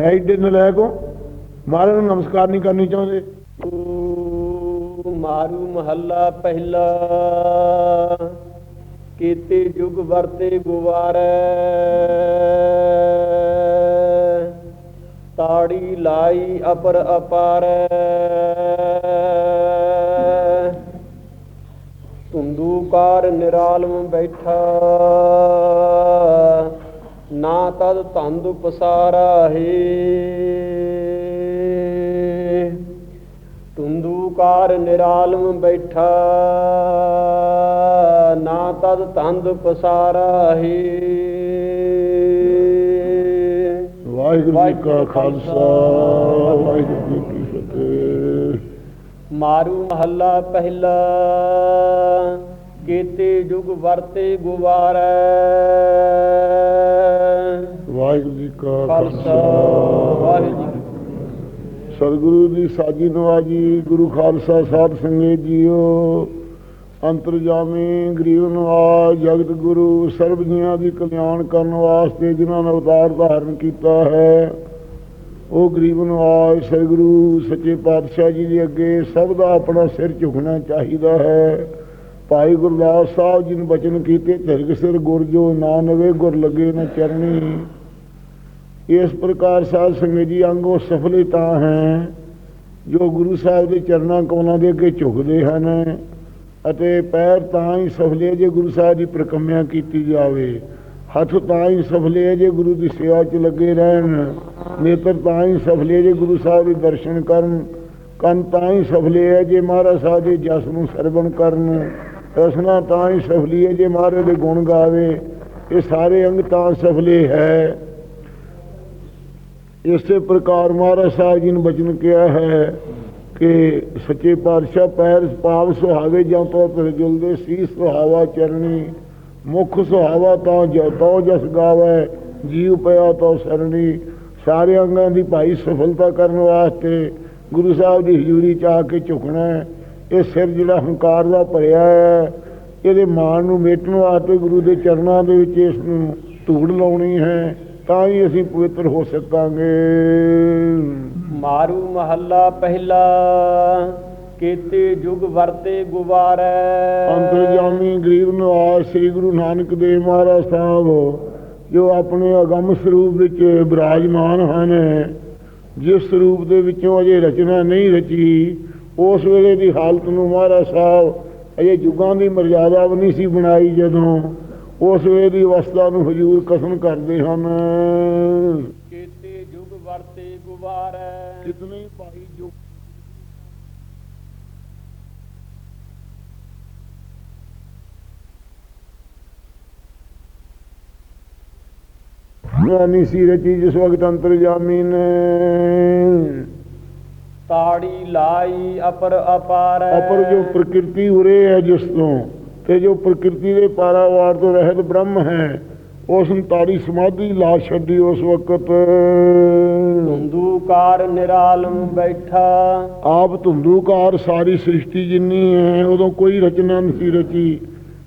ਹੈ ਏਡੇ ਨਲਾਇਕ ਹੋ? ਮਹਾਰਾਜ ਨੂੰ ਨਮਸਕਾਰ ਨਹੀਂ ਕਰਨੀ ਚਾਹੁੰਦੇ। ਮਾਰੂ ਮਹੱਲਾ ਪਹਿਲਾ। ਕੀਤੇ ਜੁਗ ਵਰਤੇ ਗੁਵਾਰੈ। ਤਾੜੀ ਲਾਈ ਅਪਰ ਅਪਾਰੈ। ਤੁੰਦੂਕਾਰ ਨਿਰਾਲਮ ਬੈਠਾ। ਨਾ ਤਦ ਤੰਦ ਪਸਾਰਾ ਹੈ। ਤੁੰਦੂਕਾਰ ਨਿਰਾਲਮ ਬੈਠਾ ਨਾ ਤਦ ਤੰਦ ਪਸਾਰਾ ਹੈ। ਵਾਹਿਗੁਰੂ ਜੀ ਕਾ ਖਾਲਸਾ। ਵਾਹਿਗੁਰੂ ਜੀ ਕੀ ਫਤਿਹ। ਮਾਰੂ ਮਹੱਲਾ ਪਹਿਲਾ ਕੀਤੇ ਜੁਗ ਵਰਤੇ ਗੁਵਾਰੈ। ਵਾਹਿਗੁਰੂ ਜੀ ਕਾ ਖਾਲਸਾ। ਵਾਹਿਗੁਰੂ ਜੀ ਸਤਿਗੁਰੂ ਦੀ ਸਾਜੀ ਨਵਾਜੀ ਗੁਰੂ ਖਾਲਸਾ ਸਾਧ ਸੰਗਤ ਜੀਓ। ਅੰਤਰਜਾਮੀ ਗਰੀਬ ਨਵਾਜ ਜਗਤ ਗੁਰੂ ਸਰਬ ਜੀਆਂ ਦੀ ਕਲਿਆਣ ਕਰਨ ਵਾਸਤੇ ਜਿਨ੍ਹਾਂ ਨੇ ਅਵਤਾਰ ਧਾਰਨ ਕੀਤਾ ਹੈ। ਉਹ ਗਰੀਬ ਨਵਾਜ ਸਤਿਗੁਰੂ ਸੱਚੇ ਪਾਤਸ਼ਾਹ ਜੀ ਦੇ ਅੱਗੇ ਸਭ ਦਾ ਆਪਣਾ ਸਿਰ ਝੁਕਣਾ ਚਾਹੀਦਾ ਹੈ। ਭਾਈ ਗੁਰਦਾਸ ਸਾਹਿਬ ਜੀ ਨੇ ਬਚਨ ਕੀਤੇ ਧਿਰਗ ਸਿਰ ਗੁਰ ਜੋ ਨਾ ਨਵੇ ਗੁਰ ਲੱਗੇ ਨਾ ਚਰਨੀ। ਇਸ ਪ੍ਰਕਾਰ ਸਾਧ ਸੰਗਤ ਜੀ, ਅੰਗੋ ਸਫਲੇ ਤਾਂ ਹੈ, ਜੋ ਗੁਰੂ ਸਾਹਿਬ ਦੇ ਚਰਨਾਂ ਕੋਲਾਂ ਦੇ ਅੱਗੇ ਝੁਕਦੇ ਹਨ ਅਤੇ ਪੈਰ ਤਾਂ ਹੀ ਸਫਲੇ ਜੇ ਗੁਰੂ ਸਾਹਿਬ ਦੀ ਪ੍ਰਕੰਮਿਆ ਕੀਤੀ ਜਾਵੇ। ਹੱਥ ਤਾਂ ਹੀ ਸਫਲੇ ਹੈ ਜੇ ਗੁਰੂ ਦੀ ਸੇਵਾ 'ਚ ਲੱਗੇ ਰਹਿਣ, ਨੇਤਰ ਤਾਂ ਹੀ ਸਫਲੇ ਜੇ ਗੁਰੂ ਸਾਹਿਬ ਦੇ ਦਰਸ਼ਨ ਕਰਨ, ਕੰਨ ਤਾਂ ਹੀ ਸਫਲੇ ਹੈ ਜੇ ਮਹਾਰਾਜ ਸਾਹਿਬ ਦੇ ਜਸ ਨੂੰ ਸਰਵਣ ਕਰਨ, ਰਸਨਾ ਤਾਂ ਹੀ ਸਫਲੀ ਹੈ ਜੇ ਮਹਾਰਾਜ ਦੇ ਗੁਣ ਗਾਵੇ, ਇਹ ਸਾਰੇ ਅੰਗ ਤਾਂ ਸਫਲੇ ਹੈ। ਇਸੇ ਪ੍ਰਕਾਰ ਮਹਾਰਾਜ ਸਾਹਿਬ ਜੀ ਨੇ ਬਚਨ ਕਿਹਾ ਹੈ ਕਿ ਸੱਚੇ ਪਾਤਸ਼ਾਹ ਪੈਰ ਪਾਵ ਸੁਹਾਵੇ ਜਾਂ ਤੋ ਤਰਜੁਲਦੇ ਸੀ, ਸੁਹਾਵਾ ਚਰਣੀ, ਮੁਖ ਸੁਹਾਵਾ ਤਾਂ ਜੋ, ਤੋ ਜਸ ਗਾਵੇ ਜੀਵ ਪਿਆ ਤੋ ਸਰਣੀ। ਸਾਰੇ ਅੰਗਾਂ ਦੀ ਭਾਈ ਸਫਲਤਾ ਕਰਨ ਵਾਸਤੇ ਗੁਰੂ ਸਾਹਿਬ ਦੀ ਹਜ਼ੂਰੀ ਚ ਆ ਕੇ ਝੁਕਣਾ ਇਹ ਸਿਰ ਜਿਹੜਾ ਹੰਕਾਰ ਦਾ ਭਰਿਆ ਹੈ, ਇਹਦੇ ਮਾਣ ਨੂੰ ਮੇਟਣ ਵਾਸਤੇ ਗੁਰੂ ਦੇ ਚਰਨਾਂ ਦੇ ਵਿੱਚ ਇਸ ਨੂੰ ਧੂੜ ਲਾਉਣੀ ਹੈ। ਤਾਂ ਹੀ ਅਸੀਂ ਪਵਿੱਤਰ ਹੋ ਸਕਾਂਗੇ। ਮਾਰੂ ਮਹੱਲਾ ਪਹਿਲਾ ਕੀਤੇ ਜੁਗ ਵਰਤੇ ਗੁਵਾਰੈ। ਅੰਤਰਜਾਮੀ ਗਰੀਬ ਨਿਵਾਸ ਸ੍ਰੀ ਗੁਰੂ ਨਾਨਕ ਦੇਵ ਮਹਾਰਾਜ ਸਾਹਿਬ ਜੋ ਆਪਣੇ ਅਗੰਮ ਸਰੂਪ ਵਿੱਚ ਬਿਰਾਜਮਾਨ ਹਨ ਜਿਸ ਸਰੂਪ ਦੇ ਵਿੱਚੋਂ ਅਜੇ ਰਚਨਾ ਨਹੀਂ ਰਚੀ ਉਸ ਵੇਲੇ ਦੀ ਹਾਲਤ ਨੂੰ ਮਹਾਰਾਜ ਸਾਹਿਬ ਅਜੇ ਯੁੱਗਾਂ ਦੀ ਮਰਜ਼ਾਦਾ ਵੀ ਨਹੀਂ ਸੀ ਬਣਾਈ ਜਦੋਂ ਉਸ ਵੇਲੇ ਦੀ ਅਵਸਥਾ ਨੂੰ ਹਜੂਰ ਕਸਮ ਕਰਦੇ ਹਨ। ਕੀਤੇ ਜੁਗ ਵਰਤੇ ਗੁਵਾਰੈ। ਕਿਤਨੇ ਭਾਈ ਜੋ ਨਹੀਂ ਸੀ ਰਚੀ ਜਿਸ ਵਕਤ ਅੰਤਰਜਾਮੀ ਨੇ। ਤਾੜੀ ਲਾਈ ਅਪਰ ਅਪਾਰੈ। ਅਪਰ ਜੋ ਪ੍ਰਕਿਰਤੀ ਉਰੇ ਹੈ ਜਿਸ ਤੋਂ ਤੇ ਜੋ ਪ੍ਰਕਿਰਤੀ ਦੇ ਪਾਰਾਵਾਰ ਤੋਂ ਰਹਿਤ ਬ੍ਰਹਮ ਹੈ ਉਸ ਨੂੰ ਤਾੜੀ ਸਮਾਧੀ ਲਾ ਛੱਡੀ ਉਸ ਵਕਤ। ਤੁੰਦੂਕਾਰ ਨਿਰਾਲਮ ਬੈਠਾ। ਆਪ ਧੁੰਦੂਕਾਰ ਸਾਰੀ ਸ੍ਰਿਸ਼ਟੀ ਜਿੰਨੀ ਹੈ ਉਦੋਂ ਕੋਈ ਰਚਨਾ ਨਹੀਂ ਰਚੀ।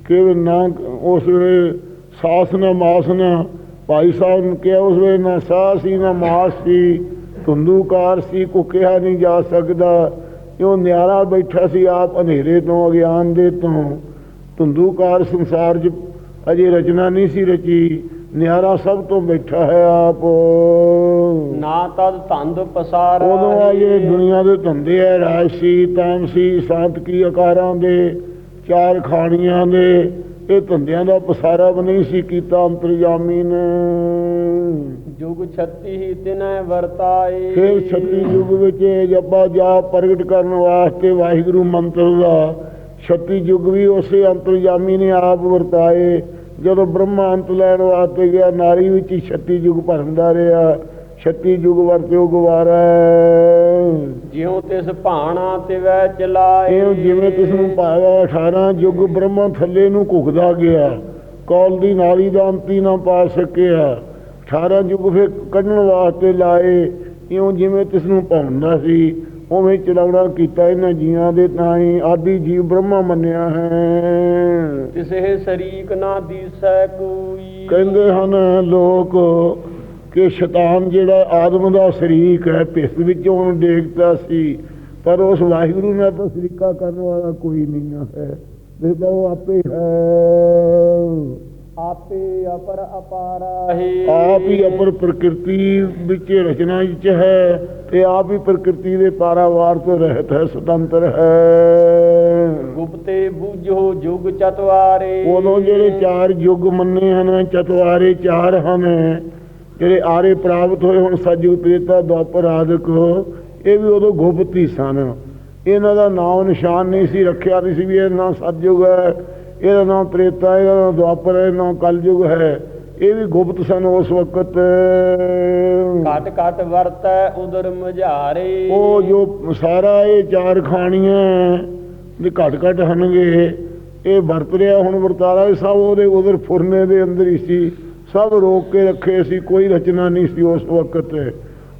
ਕਿ ਨਾ ਉਸ ਵੇਲੇ ਸਾਸ ਨਾ ਮਾਸ ਨਾ ਭਾਈ ਸਾਹਿਬ ਨੇ ਕਿਹਾ ਉਸ ਵੇਲੇ ਨਾ ਸਾਹ ਸੀ ਨਾ ਮਾਸ ਸੀ। ਧੁੰਦੂਕਾਰ ਸੀ ਕੋ ਕਿਹਾ ਨਹੀਂ ਜਾ ਸਕਦਾ। ਕਿਉਂ ਨਿਆਰਾ ਬੈਠਾ ਸੀ ਆਪ ਹਨੇਰੇ ਤੋਂ ਅਗਿਆਨ ਦੇ ਤੋਂ। ਧੁੰਦੂਕਾਰ ਸੰਸਾਰ 'ਚ ਅਜੇ ਰਚਨਾ ਨਹੀਂ ਸੀ ਰਚੀ ਨਿਆਰਾ ਸਭ ਤੋਂ ਬੈਠਾ ਹੈ ਆਪ। ਨਾ ਤਦ ਧੰਦ ਪਸਾਰ ਉਦੋਂ ਆ ਇਹ ਦੁਨੀਆ ਦੇ ਧੰਦੇ ਐ ਰਾਜਸੀ ਤਾਮਸੀ ਸਾਤਕੀ ਆਕਾਰਾਂ ਦੇ ਚਾਰ ਖਾਣੀਆਂ ਦੇ। ਇਹ ਧੰਦਿਆਂ ਦਾ ਪਸਾਰਾ ਵੀ ਨਹੀਂ ਸੀ ਕੀਤਾ ਅੰਤਰਜਾਮੀ ਨੇ। ਜੁਗ 36 ਹੀ ਤਿਨੈ ਵਰਤਾਏ। ਫਿਰ ਛੱਤੀ ਯੁੱਗ ਵਿੱਚ ਜਪਾ ਜਾਪ ਪ੍ਰਗਟ ਕਰਨ ਵਾਸਤੇ ਵਾਹਿਗੁਰੂ ਮੰਤਰ ਦਾ ਛੱਤੀ ਯੁੱਗ ਵੀ ਉਸੇ ਅੰਤਰਜਾਮੀ ਨੇ ਆਪ ਵਰਤਾਏ। ਜਦੋਂ ਬ੍ਰਹਮਾ ਅੰਤ ਲੈਣ ਵਾਸਤੇ ਗਿਆ ਨਾਰੀ ਵਿੱਚ ਹੀ ਛੱਤੀ ਯੁੱਗ ਭਰਮਦਾ ਰਿਹਾ। ਛੱਤੀ ਯੁੱਗ ਵਰਤਿਓ ਗਵਾਰਾ ਜਿਉ ਤਿਸ ਭਾਣਾ ਤਿਵੈ ਚਲਾਏ। ਇਹ ਜਿਵੇਂ ਕਿਸ ਨੂੰ ਪਾਇਆ 18 ਯੁੱਗ ਬ੍ਰਹਮਾ ਥੱਲੇ ਨੂੰ ਘੁਕਦਾ ਗਿਆ। ਕੌਲ ਦੀ ਨਾਲੀ ਦਾ ਅੰਤੀ ਨਾ ਪਾ ਸਕਿਆ। 18 ਯੁੱਗ ਫਿਰ ਕੱਢਣ ਵਾਸਤੇ ਲਾਏ। ਇਉਂ ਜਿਵੇਂ ਕਿਸ ਨੂੰ ਪਾਉਂਦਾ ਸੀ। ਉਵੇਂ ਚਲਾਉਣਾ ਕੀਤਾ ਇਹਨਾਂ ਜੀਆਂ ਦੇ ਤਾਂ ਹੀ ਆਦੀ ਜੀਵ ਬ੍ਰਹਮਾ ਮੰਨਿਆ ਹੈ। ਤਿਸੇ ਸ਼ਰੀਕ ਨਾ ਦੀਸੈ ਕੋਈ। ਕਹਿੰਦੇ ਹਨ ਲੋਕ ਕਿ ਸ਼ੈਤਾਨ ਜਿਹੜਾ ਆਦਮ ਦਾ ਸ਼ਰੀਕ ਹੈ ਪਿਸ ਵਿੱਚ ਦੇਖਦਾ ਸੀ ਪਰ ਉਸ ਵਾਹਿਗੁਰੂ ਨਾਲ ਤਾਂ ਸ਼ਰੀਕਾ ਕਰਨ ਵਾਲਾ ਕੋਈ ਨਹੀਂ ਹੈ। ਦੇਖਦਾ ਉਹ ਆਪੇ ਹੈ। ਆਪੇ ਅਪਰ ਅਪਾਰਾਹੀ ਆਪ ਹੀ ਅਪਰ ਪ੍ਰਕਿਰਤੀ ਵਿੱਚ ਰਚਨਾ ਵਿੱਚ ਹੈ ਤੇ ਆਪ ਹੀ ਪ੍ਰਕਿਰਤੀ ਦੇ ਪਾਰਾਵਾਰ ਤੋਂ ਰਹਿਤ ਹੈ ਸੁਤੰਤਰ ਹੈ। ਗੁਪਤੇ ਬੂਝੋ ਜੁਗ ਚਤਵਾਰੇ ਉਦੋਂ ਜਿਹੜੇ ਚਾਰ ਯੁੱਗ ਮੰਨੇ ਹਨ ਚਤਵਾਰੇ ਚਾਰ ਹਨ। ਜਿਹੜੇ ਆਰੇ ਪ੍ਰਾਪਤ ਹੋਏ ਹੁਣ ਸਤਿਯੁਗ ਤ੍ਰੇਤਾ ਦੁਆਪਰ ਆਦਿਕ ਇਹ ਵੀ ਉਦੋਂ ਗੁਪਤ ਹੀ ਸਨ। ਇਹਨਾਂ ਦਾ ਨਾਮ ਨਿਸ਼ਾਨ ਨਹੀਂ ਸੀ ਰੱਖਿਆ ਨਹੀਂ ਸੀ ਵੀ ਇਹ ਨਾਮ ਸਤਿਯੁਗ ਹੈ। ਇਹਦਾ ਨਾਮ ਤ੍ਰੇਤਾ ਇਹਦਾ ਨਾਮ ਦੁਆਪਰ ਹੈ ਨਾਮ ਕਲਯੁਗ ਹੈ। ਇਹ ਵੀ ਗੁਪਤ ਸਨ ਉਸ ਵਕਤ। ਘਟ ਘਟ ਵਰਤੈ ਉਦਰ ਮਝਾਰੇ। ਉਹ ਜੋ ਸਾਰਾ ਇਹ ਚਾਰ ਖਾਣੀਆਂ ਦੇ ਘਟ ਘਟ ਹਨਗੇ। ਇਹ ਵਰਤ ਰਿਹਾ ਹੁਣ ਵਰਤਾਰਾ ਇਹ ਸਭ ਉਹਦੇ ਉਧਰ ਫੁਰਨੇ ਦੇ ਅੰਦਰ ਹੀ ਸੀ। ਸਭ ਰੋਕ ਕੇ ਰੱਖੇ ਸੀ ਕੋਈ ਰਚਨਾ ਨਹੀਂ ਸੀ ਉਸ ਵਕਤ।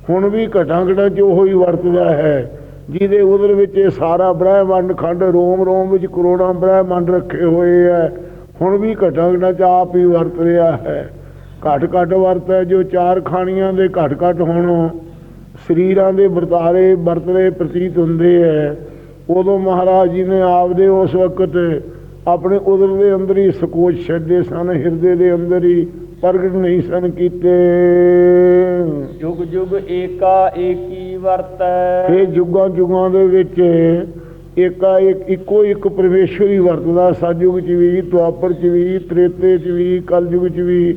ਹੁਣ ਵੀ ਘਟਾਂ ਘਟਾਂ ਚ ਉਹ ਹੀ ਵਰਤਦਾ ਹੈ। ਜਿਹਦੇ ਉਧਰ ਵਿੱਚ ਇਹ ਸਾਰਾ ਬ੍ਰਹਿਮੰਡ ਖੰਡ ਰੋਮ ਰੋਮ ਵਿੱਚ ਕਰੋੜਾਂ ਬ੍ਰਹਿਮੰਡ ਰੱਖੇ ਹੋਏ ਹੈ। ਹੁਣ ਵੀ ਘਟਾਂ ਘਟਾਂ ਚ ਹੀ ਵਰਤ ਰਿਹਾ ਹੈ। ਘਟ ਘਟ ਵਰਤੈ ਜੋ ਚਾਰ ਖਾਣੀਆਂ ਦੇ ਘਟ ਘਟ ਹੁਣ। ਸਰੀਰਾਂ ਦੇ ਵਰਤਾਰੇ ਵਰਤਦੇ ਪ੍ਰਤੀਤ ਹੁੰਦੇ ਹੈ। ਉਦੋਂ ਮਹਾਰਾਜ ਜੀ ਨੇ ਆਪਦੇ ਉਸ ਵਕਤ ਆਪਣੇ ਉਦਰ ਦੇ ਅੰਦਰ ਹੀ ਸਕੋਚ ਛੱਡੇ ਸਨ, ਹਿਰਦੇ ਦੇ ਅੰਦਰ ਹੀ ਪ੍ਰਗਟ ਨਹੀਂ ਸਨ ਕੀਤੇ। ਜੁਗ ਜੁਗ ਏਕਾ ਏਕੀ ਵਰਤੈ। ਇਹ ਜੁਗਾਂ ਜੁਗਾਂ ਦੇ ਵਿੱਚ ਏਕਾ ਇੱਕ ਇੱਕੋ ਇੱਕ ਪਰਮੇਸ਼ਵਰ ਹੀ ਵਰਤਦਾ ਸਤਿਯੁਗ ਚ ਵੀ ਦੁਆਪਰ ਚ ਵੀ ਤ੍ਰੇਤੇ ਚ ਵੀ ਕਲਯੁਗ ਚ ਵੀ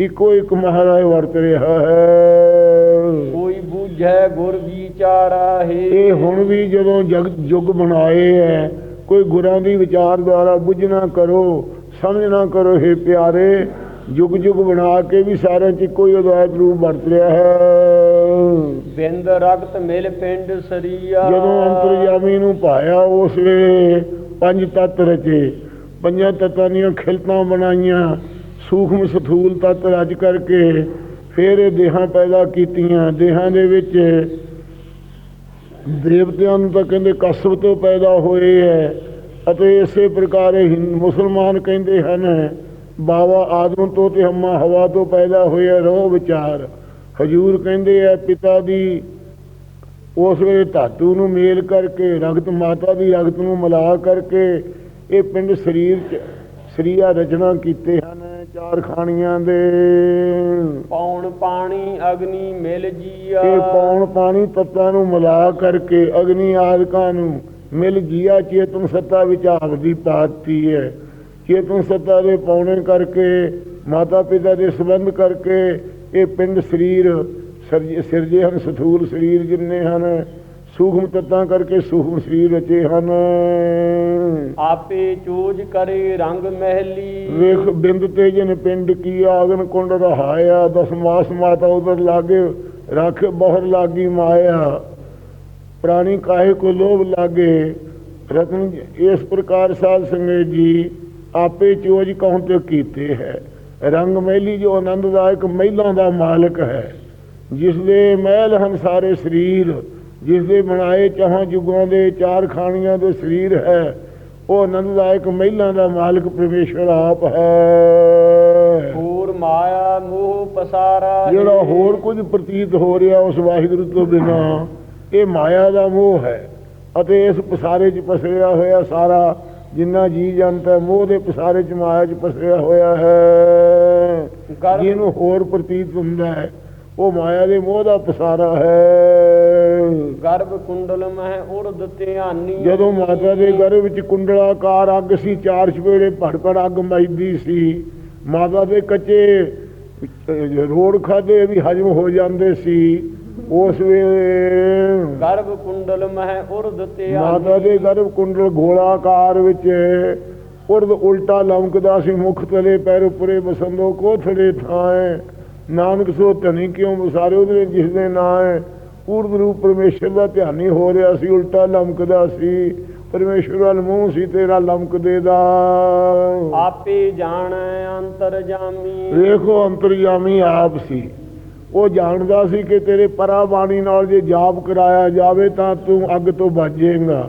ਇੱਕੋ ਇੱਕ ਮਹਾਰਾਜ ਵਰਤ ਰਿਹਾ ਹੈ। ਕੋਈ ਬੂਝੈ ਗੁਰ ਵਿਚਾਰਾਹੇ ਇਹ ਹੁਣ ਵੀ ਜਦੋਂ ਜਗ ਯੁੱਗ ਬਣਾਏ ਹੈ ਕੋਈ ਗੁਰਾਂ ਦੀ ਵਿਚਾਰ ਦੁਆਰਾ ਬੁੱਝਣਾ ਕਰੋ ਸਮਝਣਾ ਕਰੋ हे ਪਿਆਰੇ ਯੁੱਗ ਯੁੱਗ ਬਣਾ ਕੇ ਵੀ ਸਾਰਿਆਂ 'ਚ ਕੋਈ ਅਦਵੈਤ ਰੂਪ ਵਰਤ ਰਿਹਾ ਹੈ। ਬਿੰਦ ਰਗਤ ਮਿਲ ਪਿੰਡ ਸਰੀਆ। ਜਦੋਂ ਅੰਤਰਜਾਮੀ ਨੂੰ ਪਾਇਆ, ਉਸ ਵੇਲੇ ਪੰਜ ਤੱਤ ਰਚੇ। ਪੰਜਾਂ ਤੱਤਾਂ ਦੀਆਂ ਖਿਲਤਾਂ ਬਣਾਈਆਂ। ਸੂਖਮ ਸਥੂਲ ਤੱਤ ਰਚ ਕਰਕੇ ਫਿਰ ਇਹ ਦੇਹਾਂ ਪੈਦਾ ਕੀਤੀਆਂ। ਦੇਹਾਂ ਦੇ ਵਿੱਚ ਦੇਵਤਿਆਂ ਨੂੰ ਤਾਂ ਕਹਿੰਦੇ ਕਸਬ ਤੋਂ ਪੈਦਾ ਹੋਏ ਹੈ ਅਤੇ ਇਸੇ ਪ੍ਰਕਾਰ ਮੁਸਲਮਾਨ ਕਹਿੰਦੇ ਹਨ, ਬਾਵਾ ਆਦਮ ਤੋਂ ਤੇ ਹਮਾ ਹਵਾ ਤੋਂ ਪੈਦਾ ਹੋਇਆ ਰੋ ਵਿਚਾਰ। ਹਜੂਰ ਕਹਿੰਦੇ ਆ ਪਿਤਾ ਦੀ ਉਸ ਵੇਲੇ ਧਾਤੂ ਨੂੰ ਮੇਲ ਕਰਕੇ ਰਗਤ ਮਾਤਾ ਦੀ ਰਗਤ ਨੂੰ ਮਿਲਾ ਕਰਕੇ ਇਹ ਪਿੰਡ ਸਰੀਰ ਚ ਸਰੀਆ ਰਚਨਾ ਕੀਤੇ ਹਨ ਚਾਰ ਖਾਣੀਆਂ ਦੇ। ਪੌਣ ਪਾਣੀ ਅਗਨੀ ਮਿਲ ਜੀਆ। ਇਹ ਪੌਣ ਪਾਣੀ ਤੱਤਾਂ ਨੂੰ ਮਿਲਾ ਕਰਕੇ ਅਗਨੀ ਆਦਿਕਾਂ ਨੂੰ ਮਿਲ ਜੀਆ ਚੇਤਨ ਸੱਤਾ ਵਿੱਚ ਆਪਦੀ ਪਾਤੀ ਹੈ। ਚੇਤਨ ਸੱਤਾ ਦੇ ਪੌਣੇ ਕਰਕੇ ਮਾਤਾ ਪਿਤਾ ਦੇ ਸੰਬੰਧ ਕਰਕੇ ਇਹ ਪਿੰਡ ਸਰੀਰ ਸਰਜ- ਸਿਰਜੇ ਹਨ ਸਥੂਲ ਸਰੀਰ ਜਿੰਨੇ ਹਨ ਸੂਖਮ ਤੱਤਾਂ ਕਰਕੇ ਸੂਖਮ ਸਰੀਰ ਰਚੇ ਹਨ। ਆਪੇ ਚੋਜ ਕਰੇ ਰੰਗ ਮਹਿਲੀ। ਵੇਖ ਬਿੰਦ ਤੇ ਜਨ ਪਿੰਡ ਕੀ ਆਗਨ ਕੁੰਡ ਰਹਾਇਆ ਦਸਮਾਸ ਮਾਤਾ ਉਧਰ ਲਾਗੇ ਰੱਖ ਬਹੁਰ ਲਾਗੀ ਮਾਇਆ। ਪ੍ਰਾਣੀ ਕਾਹੇ ਕੋ ਲੋਭ ਲਾਗੇ ਰਤਨ ਇਸ ਪ੍ਰਕਾਰ ਸਾਧ ਸੰਗਤ ਜੀ ਆਪੇ ਚੋਜ ਕਹਉ ਤੇ ਕੀਤੇ ਹੈ। ਰੰਗ ਮਹਿਲੀ ਜੋ ਆਨੰਦਦਾਇਕ ਮਹਿਲਾਂ ਦਾ ਮਾਲਕ ਹੈ ਜਿਸ ਦੇ ਮਹਿਲ ਹਨ ਸਾਰੇ ਸਰੀਰ ਜਿਸ ਦੇ ਬਣਾਏ ਚਾਹਾਂ ਜੁਗਾਂ ਦੇ ਚਾਰ ਖਾਣੀਆਂ ਦੇ ਸਰੀਰ ਹੈ ਉਹ ਆਨੰਦਦਾਇਕ ਮਹਿਲਾਂ ਦਾ ਮਾਲਕ ਪਰਮੇਸ਼ਵਰ ਆਪ ਹੈ। ਹੋਰ ਮਾਇਆ ਮੋਹ ਪਸਾਰਾ ਜਿਹੜਾ ਹੋਰ ਕੁਝ ਪ੍ਰਤੀਤ ਹੋ ਰਿਹਾ ਉਸ ਵਾਹਿਗੁਰੂ ਤੋਂ ਬਿਨਾ ਇਹ ਮਾਇਆ ਦਾ ਮੋਹ ਹੈ ਅਤੇ ਇਸ ਪਸਾਰੇ 'ਚ ਪਸਰਿਆ ਹੋਇਆ ਸਾਰਾ ਜਿੰਨਾ ਜੀ ਹੈ ਮੋਹ ਦੇ ਪਸਾਰੇ 'ਚ ਮਾਇਆ 'ਚ ਪਸਰਿਆ ਹੋਇਆ ਹੈ। ਜਿਹਨੂੰ ਹੋਰ ਪ੍ਰਤੀਤ ਹੁੰਦਾ ਹੈ ਉਹ ਮਾਇਆ ਦੇ ਮੋਹ ਦਾ ਪਸਾਰਾ ਹੈ। ਗਰਭ ਕੁੰਡਲ ਮਹਿ ਉਰਦ ਧਿਆਨੀ ਜਦੋਂ ਮਾਤਾ ਦੇ ਗਰਭ ਵਿੱਚ ਕੁੰਡਲਾਕਾਰ ਅੱਗ ਸੀ ਚਾਰ ਚਪੇੜੇ ਭੜਕੜ ਅੱਗ ਮੱਚਦੀ ਸੀ ਮਾਤਾ ਦੇ ਕੱਚੇ ਰੋੜ ਖਾਦੇ ਵੀ ਹਜਮ ਹੋ ਜਾਂਦੇ ਸੀ। ਉਸ ਵੇਲੇ ਗਰਭ ਕੁੰਡਲ ਮਹਿ ਉਰਦ ਧਿਆਨੀ ਮਾਤਾ ਦੇ ਗਰਭ ਕੁੰਡਲ ਗੋਲਾਕਾਰ ਵਿੱਚ ਉਰਦ ਉਲਟਾ ਲਮਕਦਾ ਸੀ ਮੁਖ ਤਲੇ ਪੈਰ ਉਪਰੇ ਬਸੰਦੋ ਕੋਥੜੇ ਥਾਏ। ਨਾਨਕ ਸੋ ਧਨੀ ਕਿਉਂ ਵਿਸਾਰੇ? ਉਹਦੇ ਜਿਸ ਦੇ ਨਾਂ ਹੈ ਪੂਰਨ ਰੂਪ ਪਰਮੇਸ਼ਰ ਦਾ ਧਿਆਨ ਹੀ ਹੋ ਰਿਹਾ ਸੀ ਉਲਟਾ ਲਮਕਦਾ ਸੀ। ਪਰਮੇਸ਼ਰ ਵੱਲ ਮੂੰਹ ਸੀ ਤੇਰਾ ਲਮਕਦੇ ਦਾ ਆਪੇ ਜਾਣੈ ਅੰਤਰ ਜਾਮੀ ਵੇਖੋ ਅੰਤਰਯਾਮੀ ਆਪ ਸੀ। ਉਹ ਜਾਣਦਾ ਸੀ ਕਿ ਤੇਰੇ ਪਰਾ ਬਾਣੀ ਨਾਲ ਜੇ ਜਾਪ ਕਰਾਇਆ ਜਾਵੇ ਤਾਂ ਤੂੰ ਅੱਗ ਤੋਂ ਬਚ ਜਾਏਗਾ।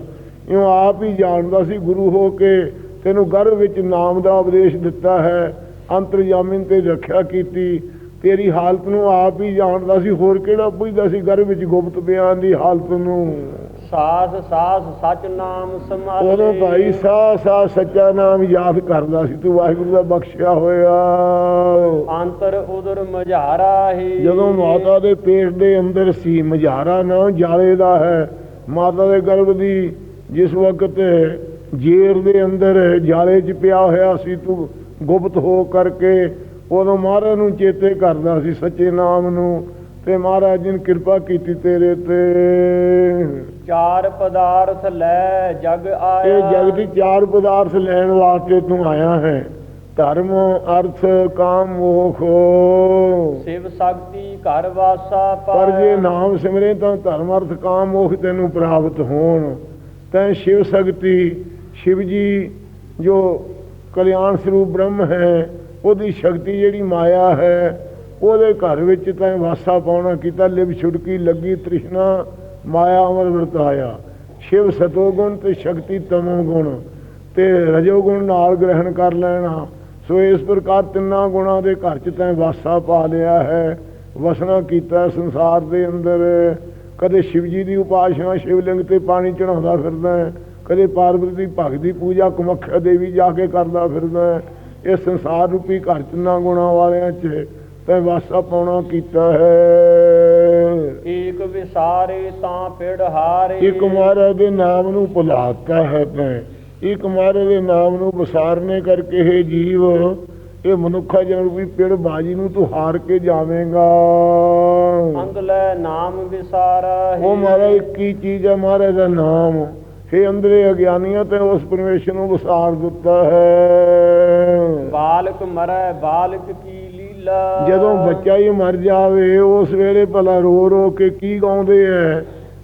ਇਉਂ ਆਪ ਹੀ ਜਾਣਦਾ ਸੀ ਗੁਰੂ ਹੋ ਕੇ ਤੈਨੂੰ ਗਰਭ ਵਿੱਚ ਨਾਮ ਦਾ ਉਪਦੇਸ਼ ਦਿੱਤਾ ਹੈ ਅੰਤਰਯਾਮੀ ਤੇ ਰੱਖਿਆ ਕੀਤੀ। ਤੇਰੀ ਹਾਲਤ ਨੂੰ ਆਪ ਹੀ ਜਾਣਦਾ ਸੀ, ਹੋਰ ਕਿਹੜਾ ਪੁੱਛਦਾ ਸੀ ਗਰਭ ਵਿੱਚ ਗੁਪਤ ਬਿਆਨ ਦੀ ਹਾਲਤ ਨੂੰ? ਸਾਸ ਸਾਸ ਸਚ ਨਾਮ ਸਮਾਲੇ ਉਦੋਂ ਭਾਈ ਸਾਹ ਸਾਹ ਸੱਚਾ ਨਾਮ ਯਾਦ ਕਰਦਾ ਸੀ ਤੂੰ ਵਾਹਿਗੁਰੂ ਦਾ ਬਖਸ਼ਿਆ ਹੋਇਆ। ਅੰਤਰ ਉਦਰ ਮਝਾਰਾ ਹੀ। ਜਦੋਂ ਮਾਤਾ ਦੇ ਪੇਟ ਦੇ ਅੰਦਰ ਸੀ ਮਝਾਰਾ ਨਾ ਜਾਲੇ ਦਾ ਹੈ। ਮਾਤਾ ਦੇ ਗਰਭ ਦੀ ਜਿਸ ਵਕਤ ਜੇਰ ਦੇ ਅੰਦਰ ਜਾਲੇ 'ਚ ਪਿਆ ਹੋਇਆ ਸੀ ਤੂੰ ਗੁਪਤ ਹੋ ਕਰਕੇ ਉਦੋਂ ਮਹਾਰਾਜ ਨੂੰ ਚੇਤੇ ਕਰਦਾ ਸੀ ਸੱਚੇ ਨਾਮ ਨੂੰ। ਤੇ ਮਹਾਰਾਜ ਜੀ ਨੇ ਕਿਰਪਾ ਕੀਤੀ ਤੇਰੇ ਤੇ। ਚਾਰ ਪਦਾਰਥ ਲੈ ਜਗ ਆਇਆ। ਇਹ ਜਗ ਦੀ ਚਾਰ ਪਦਾਰਥ ਲੈਣ ਵਾਸਤੇ ਤੂੰ ਆਇਆ ਹੈ। ਧਰਮ ਅਰਥ ਕਾਮ ਮੋਖ। ਸਿਵ ਸ਼ਕਤੀ ਘਰ ਵਾਸਾ ਪਰ ਜੇ ਨਾਮ ਸਿਮਰੇ ਤਾਂ ਧਰਮ ਅਰਥ ਕਾਮ ਮੋਖ ਤੈਨੂੰ ਪ੍ਰਾਪਤ ਹੋਣ। ਤੈਂ ਸ਼ਿਵ ਸ਼ਕਤੀ ਸ਼ਿਵ ਜੀ ਜੋ ਕਲਿਆਣ ਸਰੂਪ ਬ੍ਰਹਮ ਹੈ ਉਹਦੀ ਸ਼ਕਤੀ ਜਿਹੜੀ ਮਾਇਆ ਹੈ ਉਹਦੇ ਘਰ ਵਿੱਚ ਤੈਂ ਵਾਸਾ ਪਾਉਣਾ ਕੀਤਾ, ਲਿਵ ਛੁਟਕੀ ਲੱਗੀ, ਤ੍ਰਿਸ਼ਨਾ ਮਾਇਆ ਅਮਰ ਵਰਤਾਇਆ। ਸ਼ਿਵ ਸਤੋਗੁਣ ਤੇ ਸ਼ਕਤੀ ਤਮੋ ਗੁਣ। ਤੇ ਰਜੋਗੁਣ ਨਾਲ ਗ੍ਰਹਿਣ ਕਰ ਲੈਣਾ। ਸੋ ਇਸ ਪ੍ਰਕਾਰ ਤਿੰਨਾਂ ਗੁਣਾਂ ਦੇ ਘਰ ਚ ਤੈਂ ਵਾਸਾ ਪਾ ਲਿਆ ਹੈ। ਵਸਣਾ ਕੀਤਾ ਸੰਸਾਰ ਦੇ ਅੰਦਰ। ਕਦੇ ਸ਼ਿਵ ਜੀ ਦੀ ਉਪਾਸਨਾ ਸ਼ਿਵਲਿੰਗ ਤੇ ਪਾਣੀ ਚੜਾਉਂਦਾ ਫਿਰਦਾ ਹੈ। ਕਦੇ ਪਾਰਵਤੀ ਦੀ ਭਗਤ ਦੀ ਪੂਜਾ ਕਮਖਿਆ ਦੇਵੀ ਜਾ ਕੇ ਕਰਦਾ ਫਿਰਦਾ ਹੈ। ਇਹ ਸੰਸਾਰ ਰੂਪੀ ਘਰ ਤਿੰਨਾਂ ਗੁਣਾਂ ਵਾਲਿਆਂ 'ਚ ਤੈਂ ਵਾਸਾ ਪਾਉਣਾ ਕੀਤਾ ਹੈ। ਏਕ ਵਿਸਾਰੇ ਤਾਂ ਪਿੜ ਹਾਰੇ। ਇੱਕ ਮਹਾਰਾਜ ਦੇ ਨਾਮ ਨੂੰ ਭੁਲਾਤਾ ਹੈ ਤੈਂ ਇੱਕ ਮਹਾਰਾਜ ਦੇ ਨਾਮ ਨੂੰ ਵਿਸਾਰਨੇ ਕਰਕੇ ਇਹ ਜੀਵ। ਇਹ ਮਨੁੱਖਾ ਜਨਮ ਵੀ ਪਿੜ ਬਾਜੀ ਨੂੰ ਤੂੰ ਹਾਰ ਕੇ ਜਾਵੇਂਗਾ। ਅੰਗ ਲੈ ਨਾਮ ਵਿਸਾਰਾ ਹੀ। ਉਹ ਇੱਕ ਹੀ ਚੀਜ਼ ਹੈ ਮਹਾਰਾਜ ਦਾ ਨਾਮ। ਇਹ ਅੰਦਰੇ ਅਗਿਆਨੀਆਂ ਤੇ ਉਸ ਪਰਮੇਸ਼ਰ ਨੂੰ ਵਿਸਾਰ ਦਿੱਤਾ ਹੈ। ਬਾਲਕ ਮਰੈ ਬਾਲਕ ਕੀ ਜਦੋਂ ਬੱਚਾ ਹੀ ਮਰ ਜਾਵੇ ਉਸ ਵੇਲੇ ਭਲਾ ਰੋ ਰੋ ਕੇ ਕੀ ਗਾਉਂਦੇ ਐ?